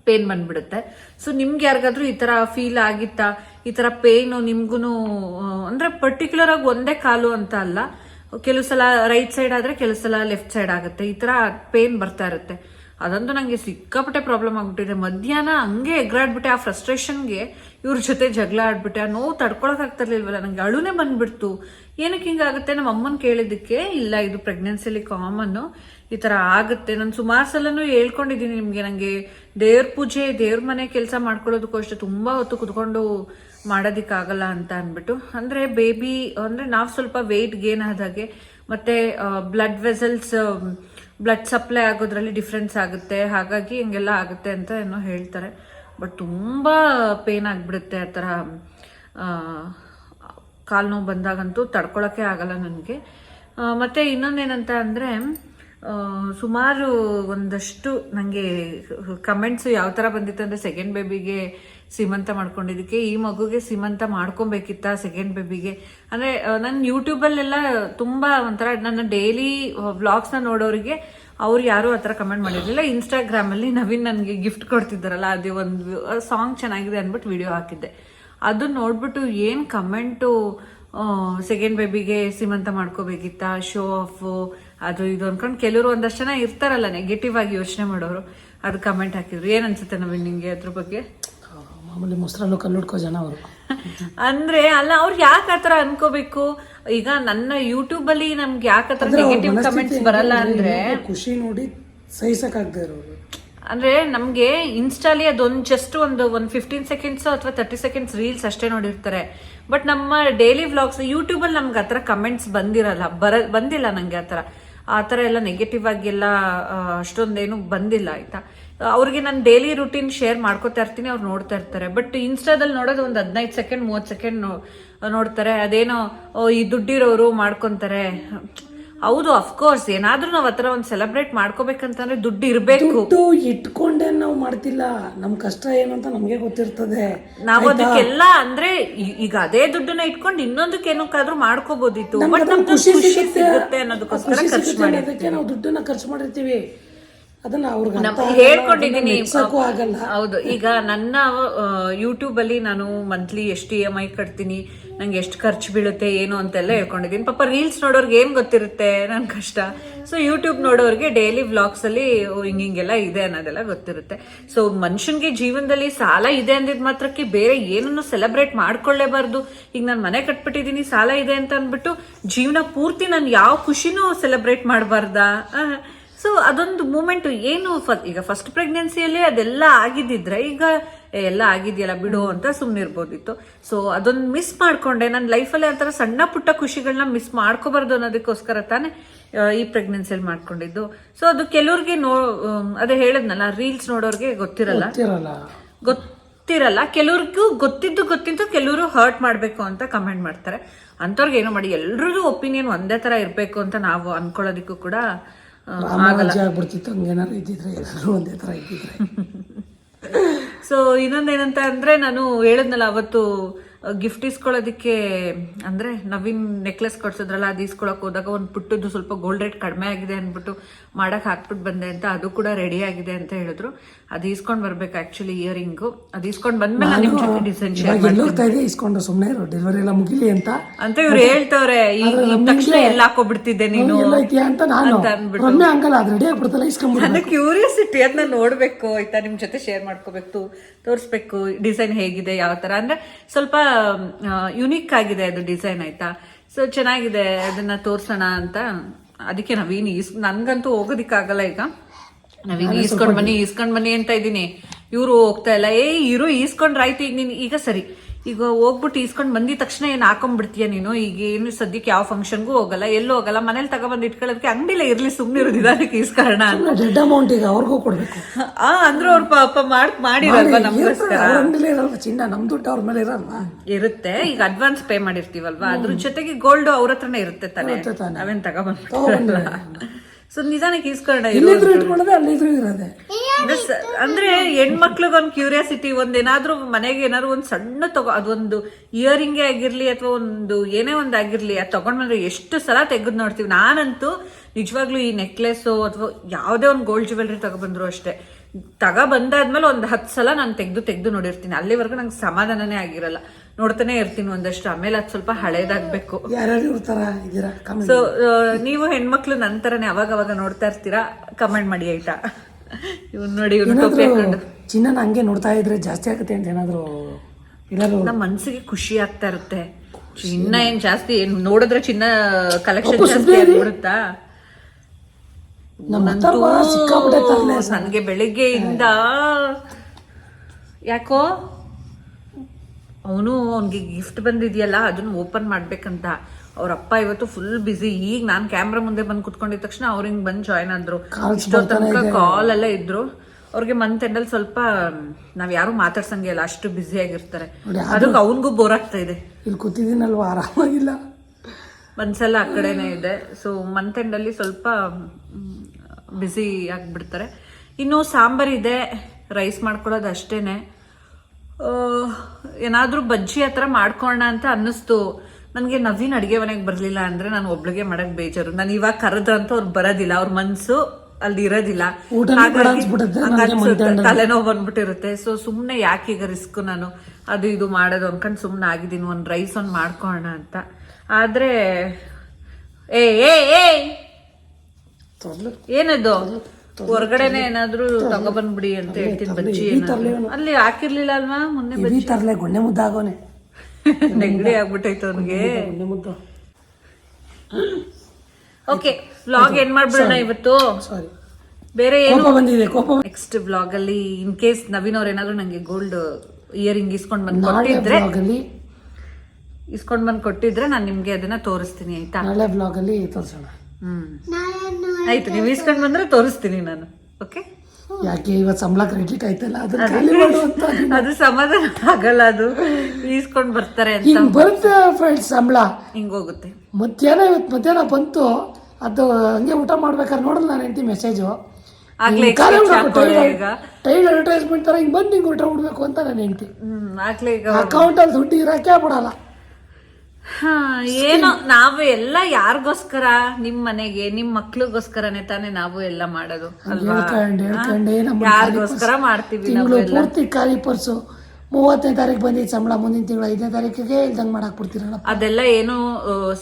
ಪೇನ್ ಬಂದ್ಬಿಡುತ್ತೆ. ಸೊ ನಿಮ್ಗೆ ಯಾರಿಗಾದ್ರೂ ಈ ತರ ಫೀಲ್ ಆಗಿತ್ತಾ, ಈ ತರ ಪೇನು ನಿಮ್ಗೂ ಅಂದ್ರೆ ಪರ್ಟಿಕ್ಯುಲರ್ ಆಗಿ ಒಂದೇ ಕಾಲು ಅಂತ ಅಲ್ಲ, ಕೆಲವು ಸಲ ರೈಟ್ ಸೈಡ್ ಆದ್ರೆ ಕೆಲವು ಸಲ ಲೆಫ್ಟ್ ಸೈಡ್ ಆಗುತ್ತೆ. ಈ ತರ ಪೇನ್ ಬರ್ತಾ ಇರುತ್ತೆ. ಅದಂತೂ ನನಗೆ ಸಿಕ್ಕಾಪಟ್ಟೆ ಪ್ರಾಬ್ಲಮ್ ಆಗಿಬಿಟ್ಟಿದೆ. ಮಧ್ಯಾಹ್ನ ಹಂಗೆ ಎಗ್ರಾಡ್ಬಿಟ್ಟೆ ಆ ಫ್ರಸ್ಟ್ರೇಷನ್ಗೆ ಇವ್ರ ಜೊತೆ ಜಗಳ ಆಡ್ಬಿಟ್ಟೆ. ಆ ನೋವು ತಡ್ಕೊಳಕ್ ಆಗ್ತಿರ್ಲಿಲ್ವಲ್ಲ, ನಂಗೆ ಅಳುನೇ ಬಂದ್ಬಿಡ್ತು. ಏನಕ್ಕೆ ಹಿಂಗಾಗುತ್ತೆ? ನಮ್ಮ ಅಮ್ಮನ ಕೇಳಿದ್ದಕ್ಕೆ, ಇಲ್ಲ, ಇದು ಪ್ರೆಗ್ನೆನ್ಸಿಲಿ ಕಾಮನ್ನು ಈ ತರ ಆಗುತ್ತೆ. ನಾನು ಸುಮಾರು ಸಲನೂ ಹೇಳ್ಕೊಂಡಿದ್ದೀನಿ ನಿಮಗೆ. ನನಗೆ ದೇವ್ರ ಪೂಜೆ, ದೇವ್ರ ಮನೆ ಕೆಲಸ ಮಾಡ್ಕೊಳ್ಳೋದಕ್ಕೂ ಅಷ್ಟೇ ತುಂಬಾ ಹೊತ್ತು ಕುತ್ಕೊಂಡು ಮಾಡೋದಕ್ಕಾಗಲ್ಲ ಅಂತ ಅಂದ್ಬಿಟ್ಟು. ಅಂದ್ರೆ ಬೇಬಿ ಅಂದ್ರೆ ನಾವು ಸ್ವಲ್ಪ ವೆಯ್ಟ್ ಗೇನ್ ಆದಾಗೆ ಮತ್ತೆ ಬ್ಲಡ್ ವೆಸಲ್ಸ್ ಬ್ಲಡ್ ಸಪ್ಲೈ ಆಗೋದ್ರಲ್ಲಿ ಡಿಫ್ರೆನ್ಸ್ ಆಗುತ್ತೆ. ಹಾಗಾಗಿ ಹಿಂಗೆಲ್ಲ ಆಗುತ್ತೆ ಅಂತ ಏನೋ ಹೇಳ್ತಾರೆ. ಬಟ್ ತುಂಬಾ ಪೇನ್ ಆಗಿಬಿಡುತ್ತೆ ಆ ಥರ ಕಾಲು ನೋವು ಬಂದಾಗಂತೂ ತಡ್ಕೊಳಕ್ಕೆ ಆಗಲ್ಲ ನನಗೆ. ಮತ್ತೆ ಇನ್ನೊಂದೇನಂತ ಅಂದರೆ ಸುಮಾರು ಒಂದಷ್ಟು ನನಗೆ ಕಮೆಂಟ್ಸು ಯಾವ ಥರ ಬಂದಿತ್ತು ಅಂದರೆ ಸೆಕೆಂಡ್ ಬೇಬಿಗೆ ಸೀಮಂತ ಮಾಡ್ಕೊಂಡಿದ್ದಕ್ಕೆ. ಈ ಮಗುಗೆ ಸೀಮಂತ ಮಾಡ್ಕೊಬೇಕಿತ್ತ ಸೆಕೆಂಡ್ ಬೇಬಿಗೆ ಅಂದರೆ ನನ್ನ ಯೂಟ್ಯೂಬಲ್ಲೆಲ್ಲ ತುಂಬ ಒಂಥರ ನನ್ನ ಡೈಲಿ ವ್ಲಾಗ್ಸ್ನ ನೋಡೋರಿಗೆ ಅವ್ರು ಯಾರು ಆತರ ಕಮೆಂಟ್ ಮಾಡಿರಲಿಲ್ಲ. ಇನ್ಸ್ಟಾಗ್ರಾಮಲ್ಲಿ ನವೀನ್ ನನಗೆ ಗಿಫ್ಟ್ ಕೊಡ್ತಿದ್ದಾರಲ್ಲ, ಅದೇ ಒಂದು ಸಾಂಗ್ ಚೆನ್ನಾಗಿದೆ ಅಂದ್ಬಿಟ್ಟು ವಿಡಿಯೋ ಹಾಕಿದ್ದೆ. ಅದು ನೋಡ್ಬಿಟ್ಟು ಏನು ಕಮೆಂಟು ಸೆಕೆಂಡ್ ಬೇಬಿಗೆ ಸೀಮಂತ ಮಾಡ್ಕೋಬೇಕಿತ್ತ ಶೋ ಆಫ್ ಅದು ಇದು ಅನ್ಕೊಂಡು ಕೆಲವರು ಒಂದಷ್ಟು ಜನ ಇರ್ತಾರಲ್ಲ ನೆಗೆಟಿವ್ ಆಗಿ ಯೋಚನೆ ಮಾಡೋರು, ಅದು ಕಮೆಂಟ್ ಹಾಕಿದ್ರು. ಏನ್ ಅನ್ಸುತ್ತೆ ನವೀನ್ ನಿಂಗೆ ಅದ್ರ ಬಗ್ಗೆ? ಮಾಮೂಲಿ ಮೊಸರಲ್ಲೂ ಕಲ್ಲುಡ್ಕೋ ಜನ ಅವರು. ಅಂದ್ರೆ ಅಲ್ಲ ಅವ್ರು ಯಾಕೆ ಆತರ ಅನ್ಕೋಬೇಕು? ಈಗ ನನ್ನ ಯೂಟ್ಯೂಬ್ ಅಲ್ಲಿ ನಮ್ಗೆ ಯಾಕೆ ಆತರ ನೆಗೆಟಿವ್ ಕಮೆಂಟ್ಸ್ ಬರಲ್ಲ ಅಂದ್ರೆ ಖುಷಿ ನೋಡಿ ಸಹಿಸಕ್ ಇರೋರು. ಅಂದ್ರೆ ನಮ್ಗೆ ಇನ್ಸ್ಟಾಲಿ ಅದೊಂದು ಜಸ್ಟ್ ಒಂದು ಒಂದು ಫಿಫ್ಟೀನ್ ಸೆಕೆಂಡ್ಸ್ ಅಥವಾ ತರ್ಟಿ ಸೆಕೆಂಡ್ಸ್ ರೀಲ್ಸ್ ಅಷ್ಟೇ ನೋಡಿರ್ತಾರೆ. ಬಟ್ ನಮ್ಮ ಡೈಲಿ ವ್ಲಾಗ್ಸ್ ಯೂಟ್ಯೂಬ್ ಅಲ್ಲಿ ನಮ್ಗೆ ಆತರ ಕಮೆಂಟ್ಸ್ ಬಂದಿರಲ್ಲ. ಬರ ಬಂದಿಲ್ಲ ನಂಗೆ ಆತರ ಆತರ ಥರ ಎಲ್ಲ ನೆಗೆಟಿವ್ ಆಗಿ ಎಲ್ಲ ಅಷ್ಟೊಂದೇನು ಬಂದಿಲ್ಲ ಆಯ್ತಾ? ಅವ್ರಿಗೆ ನಾನು ಡೈಲಿ ರುಟೀನ್ ಶೇರ್ ಮಾಡ್ಕೋತಾ ಇರ್ತೀನಿ ಅವ್ರು ನೋಡ್ತಾ ಇರ್ತಾರೆ. ಬಟ್ ಇನ್ಸ್ಟಾದಲ್ಲಿ ನೋಡೋದು ಒಂದು ಹದಿನೈದು ಸೆಕೆಂಡ್ ಮೂವತ್ತು ಸೆಕೆಂಡ್ ನೋಡ್ತಾರೆ. ಅದೇನೋ ಈ ದುಡ್ಡಿರೋರು ಮಾಡ್ಕೊಂತಾರೆ. ಹೌದು ಅಫ್ಕೋರ್ಸ್ ಏನಾದ್ರೂ ನಾವ್ ಹತ್ರ ಒಂದು ಸೆಲೆಬ್ರೇಟ್ ಮಾಡ್ಕೋಬೇಕಂತಂದ್ರೆ ದುಡ್ಡು ಇರಬೇಕು. ಇಟ್ಕೊಂಡೇ ನಾವು ಮಾಡ್ತಿಲ್ಲ. ನಮ್ ಕಷ್ಟ ಏನು ಅಂತ ನಮ್ಗೆ ಗೊತ್ತಿರ್ತದೆ. ನಾವು ಅದಕ್ಕೆಲ್ಲ ಅಂದ್ರೆ ಈಗ ಅದೇ ದುಡ್ಡನ್ನ ಇಟ್ಕೊಂಡು ಇನ್ನೊಂದಕ್ಕೆ ಏನಕ್ಕಾದ್ರೂ ಮಾಡ್ಕೋಬಹುದಿತ್ತು ಬಟ್ ಖುಷಿ ಸಿಗುತ್ತೆ. ಅನ್ನೋದಕ್ಕೋಸ್ಕರ ಖರ್ಚು ಸಿಗುತ್ತೆ ಮಾಡಿ ಅನ್ನೋದಕ್ಕೆ ನಾವು ದುಡ್ಡನ್ನ ಖರ್ಚು ಮಾಡಿರ್ತೀವಿ. ಅದನ್ನ ಅವ್ರಿಗೆ ಹೇಳ್ಕೊಂಡಿದ್ದೀನಿ ಆಗಲ್ಲ, ಹೌದು ಈಗ ನನ್ನ ಯೂಟ್ಯೂಬ್ ಅಲ್ಲಿ ನಾನು ಮಂತ್ಲಿ ಎಷ್ಟು ಇ ಎಂ ಐ ಕಟ್ತೀನಿ ನಂಗೆ ಎಷ್ಟು ಖರ್ಚು ಬೀಳುತ್ತೆ ಏನು ಅಂತೆಲ್ಲ ಹೇಳ್ಕೊಂಡಿದ್ದೀನಿ ಪಾಪ ರೀಲ್ಸ್ ನೋಡೋರ್ಗೆ ಏನ್ ಗೊತ್ತಿರುತ್ತೆ ನನ್ ಕಷ್ಟ? ಸೊ ಯೂಟ್ಯೂಬ್ ನೋಡೋರಿಗೆ ಡೈಲಿ ವ್ಲಾಗ್ಸ್ ಅಲ್ಲಿ ಓ, ಹಿಂಗ್ ಹಿಂಗೆಲ್ಲ ಇದೆ ಅನ್ನೋದೆಲ್ಲ ಗೊತ್ತಿರುತ್ತೆ. ಸೊ ಮನುಷ್ಯನ್ಗೆ ಜೀವನದಲ್ಲಿ ಸಾಲ ಇದೆ ಅಂದಿದ್ ಮಾತ್ರಕ್ಕೆ ಬೇರೆ ಏನನ್ನು ಸೆಲೆಬ್ರೇಟ್ ಮಾಡ್ಕೊಳ್ಳೇಬಾರ್ದು. ಈಗ ನಾನು ಮನೆ ಕಟ್ಬಿಟ್ಟಿದೀನಿ ಸಾಲ ಇದೆ ಅಂತ ಅಂದ್ಬಿಟ್ಟು ಜೀವನ ಪೂರ್ತಿ ನಾನು ಯಾವ ಖುಷಿನೂ ಸೆಲೆಬ್ರೇಟ್ ಮಾಡಬಾರ್ದಾ? ಸೊ ಅದೊಂದು ಮೂಮೆಂಟ್ ಏನು ಈಗ ಫಸ್ಟ್ ಪ್ರೆಗ್ನೆನ್ಸಿಯಲ್ಲಿ ಅದೆಲ್ಲ ಆಗಿದ್ದಿದ್ರೆ ಈಗ ಎಲ್ಲ ಆಗಿದೆಯಲ್ಲ ಬಿಡು ಅಂತ ಸುಮ್ಮನಿರ್ಬೋದಿತ್ತು ಸೊ ಅದೊಂದು ಮಿಸ್ ಮಾಡ್ಕೊಂಡೆ. ನನ್ನ ಲೈಫಲ್ಲಿ ಆ ಥರ ಸಣ್ಣ ಪುಟ್ಟ ಖುಷಿಗಳನ್ನ ಮಿಸ್ ಮಾಡ್ಕೋಬಾರ್ದು ಅನ್ನೋದಕ್ಕೋಸ್ಕರ ತಾನೇ ಈ ಪ್ರೆಗ್ನೆನ್ಸಿಯಲ್ಲಿ ಮಾಡ್ಕೊಂಡಿದ್ದು. ಸೊ ಅದು ಕೆಲವ್ರಿಗೆ ನೋ ಅದೇ ಹೇಳದ್ನಲ್ಲ ರೀಲ್ಸ್ ನೋಡೋರಿಗೆ ಗೊತ್ತಿರಲ್ಲ. ಗೊತ್ತಿರಲ್ಲ. ಕೆಲವ್ರಿಗೂ ಗೊತ್ತಿದ್ದು ಗೊತ್ತಿದ್ದು ಕೆಲವರು ಹರ್ಟ್ ಮಾಡಬೇಕು ಅಂತ ಕಮೆಂಟ್ ಮಾಡ್ತಾರೆ. ಅಂಥವ್ರಿಗೆ ಏನೋ ಮಾಡಿ ಎಲ್ರಿಗೂ ಒಪಿನಿಯನ್ ಒಂದೇ ಥರ ಇರಬೇಕು ಅಂತ ನಾವು ಅಂದ್ಕೊಳ್ಳೋದಕ್ಕೂ ಕೂಡ ರಾಮರಾಜ್ಯ ಆಗ್ಬಿಡ್ತಿತ್ತು ಹಂಗೇನಾರು ಇದ್ದಿದ್ರೆ ಎಲ್ಲರೂ ಒಂದೇ ಥರ ಇದ್ದಿದ್ರೆ. ಸೊ ಇನ್ನೊಂದೇನಂತ ಅಂದ್ರೆ ನಾನು ಹೇಳಿದ್ನಲ್ಲ ಅವತ್ತು ಗಿಫ್ಟ್ ಇಸ್ಕೊಳ್ಳೋದಕ್ಕೆ ಅಂದ್ರೆ ನವೀನ್ ನೆಕ್ಲೆಸ್ ಕೊಡ್ಸಿದ್ರಲ್ಲ ಅದು ಇಸ್ಕೊಳಕ್ ಹೋದಾಗ ಒಂದು ಪುಟ್ಟದ್ದು ಸ್ವಲ್ಪ ಗೋಲ್ಡ್ ರೇಟ್ ಕಡಿಮೆ ಆಗಿದೆ ಅಂದ್ಬಿಟ್ಟು ಮಾಡಕ್ ಹಾಕ್ಬಿಟ್ಟು ಬಂದೆ ಅಂತ ಅದು ಕೂಡ ರೆಡಿ ಆಗಿದೆ ಅಂತ ಹೇಳಿದ್ರು. ಅದು ಇಸ್ಕೊಂಡ್ ಬರ್ಬೇಕು ಆಕ್ಚುಲಿ ಇಯರಿಂಗು ಅದು ಇಸ್ಕೊಂಡ್ ಬಂದ್ಮೇಲೆ ನಿಮ್ಮ ನಿಮ್ ಜೊತೆ ಡಿಸೈನ್ ಶೇರ್ ಹೋಗ್ತಾ ಇದೆ ಇಸ್ಕೊಂಡು ಸುಮ್ಮನೆ ಇರೋ. ಡೆಲಿವರಿ ಎಲ್ಲ ಮುಗಿಲಿ ಅಂತ. ಅಂತ ಇವ್ರು ಹೇಳ್ತವ್ರೆ ಈಗ ತಕ್ಷಣ ಎಲ್ಲ ಹಾಕೋಬಿಡ್ತಿದ್ದೆ ನೀನು? ಅಂತ ನಾನು ಅಂದ್ಬಿಟ್ಟು. ಹಂಗಲ್ಲ ಅದು ರೆಡಿ ಆಗ್ಬಿಡ್ತಲ್ಲ ಇಸ್ಕೊಂಡ್ಬಿಡ ನನಗೆ ಕ್ಯೂರಿಯಾಸಿಟಿ ಅದನ್ನ ನೋಡ್ಬೇಕು. ಆಯ್ತಾ ನಿಮ್ಮ ಜೊತೆ ಶೇರ್ ಮಾಡ್ಕೋಬೇಕು. ತೋರಿಸ್ಬೇಕು ಡಿಸೈನ್ ಹೇಗಿದೆ ಯಾವ ತರ? ಅಂದ್ರೆ ಸ್ವಲ್ಪ ಯುನಿಕ್ ಆಗಿದೆ ಅದು ಡಿಸೈನ್ ಆಯ್ತಾ? ಸೊ ಚೆನ್ನಾಗಿದೆ ಅದನ್ನ ತೋರ್ಸೋಣ ಅಂತ. ಅದಕ್ಕೆ ನವೀನ್ ಈಸ್ ನನ್ಗಂತೂ ಹೋಗೋದಿಕ್ಕಾಗಲ್ಲ ಈಗ. ನವೀನ್ ಈಸ್ಕೊಂಡ್ ಬನ್ನಿ ಈಸ್ಕೊಂಡ್ ಬನ್ನಿ ಅಂತ ಇದ್ದೀನಿ. ಇವ್ರು ಹೋಗ್ತಾ ಇಲ್ಲ. ಏ ಇರು ಈಸ್ಕೊಂಡ್ರಾಯ್ತು ಈಗ ನೀನ್ ಈಗ ಸರಿ. ಈಗ ಹೋಗ್ಬಿಟ್ಟು ಈಸ್ಕೊಂಡ್ ಬಂದಿದ ತಕ್ಷಣ ಏನ್ ಹಾಕೊಂಡ್ಬಿಡ್ತೀಯ ನೀನು? ಈಗ ಏನು ಸದ್ಯಕ್ಕೆ ಯಾವ ಫಂಕ್ಷನ್ಗೂ ಹೋಗಲ್ಲ. ಎಲ್ಲೂ ಹೋಗಲ್ಲ. ಮನೇಲಿ ತಗೊಬಂದು ಇಟ್ಕೊಳ್ಳೋದಕ್ಕೆ ಅಂಗಡಿಲೇ ಇರ್ಲಿ ಸುಮ್ನೆ ಇರೋದು ಅದಕ್ಕೆ ಈಸ್ಕೊಳ್ಳೋಣ ಅಂತ. ಡೆಡ್ ಅಮೌಂಟ್ ಈಗ ಅವ್ರಿಗೂ ಕೊಡ್ಬೇಕು. ಆ ಅಂದ್ರೆ ಅವ್ರ ಪಾಪ ಮಾಡ್ ಮಾಡಿರಲ್ವಾ ನಮಗೋಸ್ಕರ? ಇರಲ್ವ ಚಿನ್ನ? ನಮ್ ದುಡ್ಡು ಅವ್ರ ಮೇಲೆ ಇರಲ್ವಾ? ಇರುತ್ತೆ. ಈಗ ಅಡ್ವಾನ್ಸ್ ಪೇ ಮಾಡಿರ್ತೀವಲ್ವಾ? ಅದ್ರ ಜೊತೆಗೆ ಗೋಲ್ಡ್ ಅವ್ರ ಹತ್ರನೇ ಇರುತ್ತೆ ತಾನೆ? ಅವೇನ್ ತಾನೆ. ಸೊ ನಿಧಾನಕ್ಕೆ. ಇಟ್ಕೊಳ್ಳೋದೆ ಅಲ್ಲಿದ್ರು ಇರೋದೆ. ಅಂದ್ರೆ ಹೆಣ್ಮಕ್ಳಿಗೊಂದು ಹೆಣ್ಮಕ್ಳಿಗೆ ಒಂದು ಕ್ಯೂರಿಯಾಸಿಟಿ ಒಂದೇನಾದ್ರೂ ಮನೆಗೆ ಏನಾದ್ರು ಒಂದ್ ಸಣ್ಣ ತಗೋ ಅದೊಂದು ಇಯರಿಂಗ್ ಆಗಿರ್ಲಿ ಅಥವಾ ಒಂದು ಏನೇ ಒಂದ್ ಆಗಿರ್ಲಿ ಅದು ತಗೊಂಡ್ಬಂದ್ರೆ ಎಷ್ಟು ಸಲ ತೆಗೆದು ನೋಡ್ತೀವಿ. ನಾನಂತೂ ನಿಜವಾಗ್ಲೂ ಈ ನೆಕ್ಲೆಸ್ ಅಥವಾ ಯಾವುದೇ ಒಂದು ಗೋಲ್ಡ್ ಜ್ಯುವೆಲ್ರಿ ತಗೊಬಂದ್ರು ಅಷ್ಟೇ. ತಗ ಬಂದಾದ್ಮೇಲೆ ಒಂದ್ ಹತ್ತು ಸಲ ನಾನು ತೆಗ್ದು ತೆಗ್ದು ನೋಡಿರ್ತೀನಿ. ಅಲ್ಲಿವರೆಗೂ ನಂಗೆ ಸಮಾಧಾನನೇ ಆಗಿರಲ್ಲ. ನೋಡ್ತಾನೆ ಇರ್ತೀನಿ ಒಂದಷ್ಟು ಆಮೇಲೆ ಅದು ಸ್ವಲ್ಪ ಹಳೇದಾಗಬೇಕು. ಸೊ ನೀವು ಹೆಣ್ಮಕ್ಳು ನಂತರನೇ ಅವಾಗ ಅವಾಗ ನೋಡ್ತಾ ಇರ್ತೀರಾ? ಕಮೆಂಟ್ ಮಾಡಿ ಆಯ್ತಾ? ಇವ್ನು ನೋಡಿ ಚಿನ್ನ ಟೋಪಿ ಹಾಕೊಂಡು. ಹಂಗೆ ನೋಡ್ತಾ ಇದ್ರೆ ಜಾಸ್ತಿ ಆಗುತ್ತೆ ಅಂತ ಏನಾದ್ರು ನಮ್ಮ ಮನ್ಸಿಗೆ ಖುಷಿ ಆಗ್ತಾ ಇರುತ್ತೆ. ಚಿನ್ನ ಏನ್ ಜಾಸ್ತಿ ಏನ್ ನೋಡಿದ್ರೆ ಚಿನ್ನ ಕಲೆಕ್ಷನ್ ಜಾಸ್ತಿ ಆಗ್ಬಿಡುತ್ತಾ? ನನಗೆ ಬೆಳಿಗ್ಗೆಯಿಂದ. ಯಾಕೋ? ಅವನು ಅವನಿಗೆ ಗಿಫ್ಟ್ ಬಂದಿದೆಯಲ್ಲ ಅದನ್ನ ಓಪನ್ ಮಾಡ್ಬೇಕಂತ. ಅವ್ರ ಅಪ್ಪ ಇವತ್ತು ಫುಲ್ ಬಿಸಿ ಈಗ ನಾನು ಕ್ಯಾಮ್ರಾ ಮುಂದೆ ಬಂದು ಕುತ್ಕೊಂಡಿದ ತಕ್ಷಣ ಅವ್ರ ಹಿಂಗ್ ಬಂದು ಜಾಯ್ನ್ ಆದ್ರು. ಇಷ್ಟೋ ತನಕ ಕಾಲ್ ಎಲ್ಲ ಇದ್ರು. ಅವ್ರಿಗೆ ಮಂತ್ ಎಂಡಲ್ಲಿ ಸ್ವಲ್ಪ ನಾವ್ ಯಾರು ಮಾತಾಡ್ಸಂಗೆ ಇಲ್ಲ ಅಷ್ಟು ಬ್ಯುಸಿ ಆಗಿರ್ತಾರೆ. ಅದಕ್ಕೆ ಅವನಿಗೂ ಬೋರ್ ಆಗ್ತಾ ಇದೆ. ಇಲ್ಲಿ ಕೂತಿದ್ದೀನಲ್ವಾ ಆರಾಮಾಗಿಲ್ಲ. ಒಂದ್ಸಲ ಆ ಕಡೆನೇ ಇದೆ. ಸೊ ಮಂತ್ ಎಂಡಲ್ಲಿ ಸ್ವಲ್ಪ ಬ್ಯುಸಿ ಆಗಿಬಿಡ್ತಾರೆ. ಇನ್ನು ಸಾಂಬಾರ್ ಇದೆ ರೈಸ್ ಮಾಡ್ಕೊಳ್ಳೋದು ಅಷ್ಟೇ ಏನಾದರೂ ಬಜ್ಜಿ ಆ ಥರ ಮಾಡ್ಕೊಳ್ಳೋಣ ಅಂತ ಅನ್ನಿಸ್ತು. ನನಗೆ ನವೀನ್ ಅಡುಗೆ ಮನೆಗೆ ಬರಲಿಲ್ಲ ಅಂದರೆ ನಾನು ಒಬ್ಳಿಗೆ ಮಾಡೋಕ್ಕೆ ಬೇಜಾರು. ನಾನು ಇವಾಗ ಕರೆದ ಅಂತ ಅವ್ರು ಬರೋದಿಲ್ಲ. ಅವ್ರ ಮನಸ್ಸು ಅಲ್ಲಿ ಇರೋದಿಲ್ಲ. ತಲೆನೋವು ಬಂದ್ಬಿಟ್ಟಿರುತ್ತೆ. ಸೊ ಸುಮ್ಮನೆ ಯಾಕೆ ಈಗ ರಿಸ್ಕ್ ನಾನು? ಅದು ಇದು ಮಾಡೋದು ಅನ್ಕೊಂಡು ಸುಮ್ಮನೆ ಆಗಿದ್ದೀನಿ. ಒಂದು ರೈಸ್ ಒಂದು ಮಾಡ್ಕೊಳ್ಳೋಣ ಅಂತ. ಆದ್ರೆ ಏ ಏ ಏ! ಏನದು? ಹೊರಗಡೆನೆ ಏನಾದ್ರೂ ತಗೊಬಂದ್ಬಿಡಿ ಅಂತ ಹೇಳ್ತೀನಿ ಬಜ್ಜಿ ಅಲ್ಲಿ ಹಾಕಿರ್ಲಿಲ್ಲ ಅಲ್ವಾ? ಮೊನ್ನೆ ಬಜ್ಜಿ. ತರ್ಲೆ ಗೊಣ್ಣೆ ಮುದ್ದಾಗೋನೆ. ನೆಗಡಿ ಆಗ್ಬಿಟ್ಟೈತೆ ಅವನಿಗೆ. ಓಕೆ ವ್ಲಾಗ್ ಏನ್ ಮಾಡ್ಬಿಡೋಣ ಇವತ್ತು? ಸಾರಿ ಬೇರೆ ಏನು? ಬಂದಿದೆ ಕೋಪ ನೆಕ್ಸ್ಟ್ ವ್ಲಾಗ್ ಅಲ್ಲಿ ಇನ್ ಕೇಸ್ ನವೀನ್ ಅವ್ರ ಏನಾದ್ರು ನಂಗೆ ಗೋಲ್ಡ್ ಇಯರಿಂಗ್ ಇಸ್ಕೊಂಡ್ ಬಂದ್ ಕೊಟ್ಟಿದ್ರೆ ಇಸ್ಕೊಂಡ್ ಬಂದ್ ಕೊಟ್ಟಿದ್ರೆ ನಾನು ನಿಮ್ಗೆ ಅದನ್ನ ತೋರಿಸ್ತೀನಿ ಆಯ್ತಾ? ನಾಳೆ ಬ್ಲಾಗ್ ಅಲ್ಲಿ ತೋರ್ಸೋಣ. ಹ್ಮ್ ಆಯ್ತು ನೀವು ಇಸ್ಕೊಂಡ್ ಬಂದ್ರೆ ತೋರಿಸ್ತೀನಿ ನಾನು ಓಕೆ? ಯಾಕೆ ಇವತ್ತು ಸಂಬಳ ಕ್ರೆಡಿಟ್ ಆಯ್ತಲ್ಲ? ಅದು. ಖಾಲಿ ಮಾಡು ಅಂತ ಅದು ಸಮಾಧಾನ ಆಗಲ್ಲ ಅದು. ಈಸ್ಕೊಂಡ್ ಬರ್ತಾರೆ ಅಂತ ಹಿಂಗ್ ಬರುತ್ತೆ ಫ್ರೆಂಡ್ಸ್ ಸಂಬಳ. ಹಿಂಗ್ ಹೋಗುತ್ತೆ. ಮಧ್ಯಾಹ್ನ ಇವತ್ತು ಮಧ್ಯಾಹ್ನ ಬಂತು ಅದು ಹಂಗೆ ಊಟ ಮಾಡ್ಬೇಕಾದ್ರೆ ನೋಡಲ್ಲ ನಾನು ಹೆಂಡತಿ ಮೆಸೇಜು ಆಗ್ಲೇ ಟೈಲ್ ಅಡ್ವರ್ಟೈಸ್ಮೆಂಟ್ ತರ ಹಿಂಗ್ ಬಂದು ಹಿಂಗ್ ಊಟ ಉಡ್ಬೇಕು ಅಂತ ನಾನು ಹೆಂಡತಿ. ಹ್ಮ್ ಆಗ್ಲೇ ಈಗ ಅಕೌಂಟ್ ಅಲ್ಲಿ ದುಡ್ಡು ಇರಕ್ಕೆ ಬಿಡಲ್ಲ ಏನೋ ನಾವು ಎಲ್ಲ ಯಾರಿಗೋಸ್ಕರ ನಿಮ್ ಮನೆಗೆ ನಿಮ್ ಮಕ್ಳಿಗೋಸ್ಕರನೇ ತಾನೇ ನಾವು ಎಲ್ಲ ಮಾಡೋದು ಯಾರಿಗೋಸ್ಕರ ಮಾಡ್ತೀವಿ ಪೂರ್ತಿ ಖಾಲಿ ಪರ್ಸು. ಮೂವತ್ತನೇ ತಾರೀಕು ಬಂದಿದ್ದು ಸಂಬಳ ಮುಂದಿನ ತಿಂಗಳ ಐದನೇ ತಾರೀಕಿಗೆ ಇಲ್ದಂಗೆ ಮಾಡಕ್ ಬಿಡ್ತಿರಲ್ಲ. ಅದೆಲ್ಲ ಏನು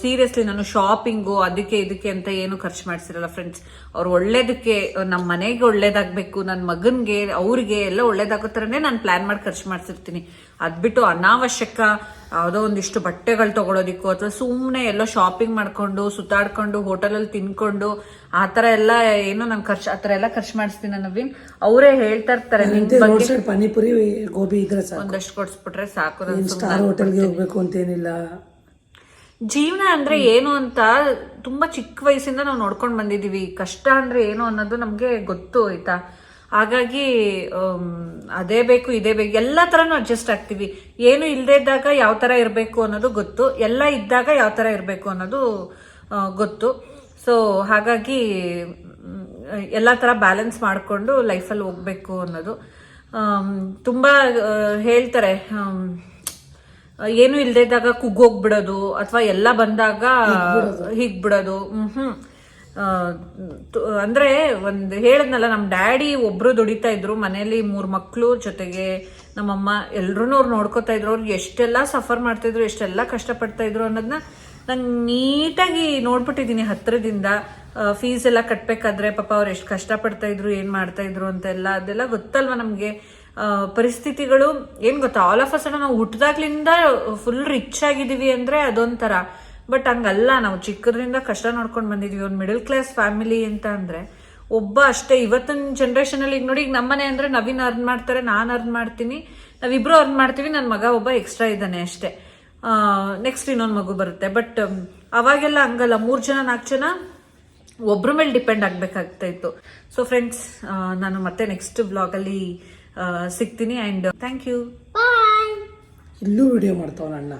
ಸೀರಿಯಸ್ಲಿ ನಾನು ಶಾಪಿಂಗು ಅದಕ್ಕೆ ಇದಕ್ಕೆ ಅಂತ ಏನು ಖರ್ಚು ಮಾಡ್ಸಿರಲ್ಲ ಫ್ರೆಂಡ್ಸ್ ಅವ್ರು ಒಳ್ಳೇದಕ್ಕೆ ನಮ್ಮ ಮನೆಗೆ ಒಳ್ಳೇದಾಗ್ಬೇಕು ನನ್ನ ಮಗನ್ಗೆ ಅವ್ರಿಗೆ ಎಲ್ಲ ಒಳ್ಳೇದಾಗೋ ಥರನೇ ನಾನು ಪ್ಲಾನ್ ಮಾಡಿ ಖರ್ಚು ಮಾಡ್ಸಿರ್ತೀನಿ. ಅದ್ಬಿಟ್ಟು ಅನಾವಶ್ಯಕ ಯಾವುದೋ ಒಂದಿಷ್ಟು ಬಟ್ಟೆಗಳು ತಗೊಳೋದಿಕ್ಕೂ ಅಥವಾ ಸುಮ್ಮನೆ ಎಲ್ಲೋ ಶಾಪಿಂಗ್ ಮಾಡ್ಕೊಂಡು ಸುತ್ತಾಡ್ಕೊಂಡು ಹೋಟೆಲಲ್ಲಿ ತಿನ್ಕೊಂಡು ಆ ಥರ ಎಲ್ಲ ಏನು ನಾನು ಖರ್ಚು ಆ ಥರ ಎಲ್ಲ ಖರ್ಚು ಮಾಡಿಸ್ತೀನಿ ನವೀನ್. ಅವರೇ ಹೇಳ್ತಾ ಇರ್ತಾರೆ ಪನಿಪುರಿ ಗೋಬಿ ಇದ್ರೆ ಸಾಕು. ಒಂದಷ್ಟು ಕೊಡ್ಸ್ಬಿಟ್ರೆ ಸಾಕು ಹೋಟೆಲ್ಗೆ ಹೋಗ್ಬೇಕು ಅಂತೇನಿಲ್ಲ. ಜೀವನ ಅಂದ್ರೆ ಏನು ಅಂತ ತುಂಬಾ ಚಿಕ್ಕ ವಯಸ್ಸಿಂದ ನಾವು ನೋಡ್ಕೊಂಡು ಬಂದಿದೀವಿ. ಕಷ್ಟ ಅಂದ್ರೆ ಏನು ಅನ್ನೋದು ನಮ್ಗೆ ಗೊತ್ತು ಆಯ್ತಾ? ಹಾಗಾಗಿ ಅದೇ ಬೇಕು ಇದೇ ಬೇಕು ಎಲ್ಲ ಥರನೂ ಅಡ್ಜಸ್ಟ್ ಆಗ್ತೀವಿ. ಏನು ಇಲ್ಲದೆ ಇದ್ದಾಗ ಯಾವ ಥರ ಇರಬೇಕು ಅನ್ನೋದು ಗೊತ್ತು. ಎಲ್ಲ ಇದ್ದಾಗ ಯಾವ ಥರ ಇರಬೇಕು ಅನ್ನೋದು ಗೊತ್ತು. ಸೊ ಹಾಗಾಗಿ ಎಲ್ಲ ಥರ ಬ್ಯಾಲೆನ್ಸ್ ಮಾಡಿಕೊಂಡು ಲೈಫಲ್ಲಿ ಹೋಗ್ಬೇಕು ಅನ್ನೋದು. ತುಂಬ ಹೇಳ್ತಾರೆ ಏನು ಇಲ್ಲದೆ ಇದ್ದಾಗ ಕುಗ್ಗೋಗ್ಬಿಡೋದು ಅಥವಾ ಎಲ್ಲ ಬಂದಾಗ ಹೀಗ್ ಬಿಡೋದು ಹ್ಮ್. ಅಂದ್ರೆ ಒಂದು ಹೇಳದ್ನಲ್ಲ ನಮ್ಮ ಡ್ಯಾಡಿ ಒಬ್ರು ದುಡಿತಾ ಇದ್ರು, ಮನೇಲಿ ಮೂರು ಮಕ್ಕಳು ಜೊತೆಗೆ ನಮ್ಮಮ್ಮ ಎಲ್ರೂ ಅವ್ರು ನೋಡ್ಕೋತಾ ಇದ್ರು, ಅವ್ರು ಎಷ್ಟೆಲ್ಲ ಸಫರ್ ಮಾಡ್ತಿದ್ರು ಎಷ್ಟೆಲ್ಲ ಕಷ್ಟಪಡ್ತಾ ಇದ್ರು ಅನ್ನೋದನ್ನ ನಾನು ನೀಟಾಗಿ ನೋಡ್ಬಿಟ್ಟಿದ್ದೀನಿ ಹತ್ತಿರದಿಂದ ಫೀಸ್ ಎಲ್ಲ ಕಟ್ಟಬೇಕಾದ್ರೆ ಪಾಪ ಅವ್ರು ಎಷ್ಟು ಕಷ್ಟಪಡ್ತಾ ಇದ್ರು, ಏನು ಮಾಡ್ತಾ ಇದ್ರು ಅಂತೆಲ್ಲ, ಅದೆಲ್ಲ ಗೊತ್ತಲ್ವ ನಮಗೆ? ಪರಿಸ್ಥಿತಿಗಳು, ಏನು ಗೊತ್ತಾ ಆಲ್ ಆಫ್ ಅ ಸಡನ್ ನಾವು ಹುಟ್ಟಿದಾಗ್ಲಿಂದ ಫುಲ್ ರಿಚ್ ಆಗಿದ್ದೀವಿ ಅಂದರೆ ಅದೊಂಥರ. ಬಟ್ ಹಂಗಲ್ಲ ನಾವು ಚಿಕ್ಕದ್ರಿಂದ ಕಷ್ಟ ನೋಡ್ಕೊಂಡು ಬಂದಿದ್ವಿ. ಒಂದು ಮಿಡಲ್ ಕ್ಲಾಸ್ ಫ್ಯಾಮಿಲಿ ಅಂತ ಅಂದರೆ ಒಬ್ಬ ಅಷ್ಟೇ. ಇವತ್ತಿನ ಜನರೇಷನ್ ಅಲ್ಲಿ ಈಗ ನೋಡಿ ಈಗ ನಮ್ಮನೆ ಅಂದ್ರೆ ನವೀನ್ ಅರ್ನ್ ಮಾಡ್ತಾರೆ ನಾನು ಅರ್ನ್ ಮಾಡ್ತೀನಿ ನಾವಿಬ್ರು ಅರ್ನ್ ಮಾಡ್ತೀವಿ ನನ್ನ ಮಗ ಒಬ್ಬ ಎಕ್ಸ್ಟ್ರಾ ಇದ್ದಾನೆ ಅಷ್ಟೇ. ನೆಕ್ಸ್ಟ್ ಇನ್ನೊಂದು ಮಗು ಬರುತ್ತೆ. ಬಟ್ ಅವಾಗೆಲ್ಲ ಹಂಗಲ್ಲ. ಮೂರು ಜನ ನಾಲ್ಕು ಜನ ಒಬ್ಬರ ಮೇಲೆ ಡಿಪೆಂಡ್ ಆಗ್ಬೇಕಾಗ್ತಾ ಇತ್ತು. ಸೊ ಫ್ರೆಂಡ್ಸ್ ನಾನು ಮತ್ತೆ ನೆಕ್ಸ್ಟ್ ಬ್ಲಾಗಲ್ಲಿ ಸಿಗ್ತೀನಿ ಆ್ಯಂಡ್ ಥ್ಯಾಂಕ್ ಯು ಇಲ್ಲೂ ವಿಡಿಯೋ ಮಾಡ್ತಾವ ಅಣ್ಣ.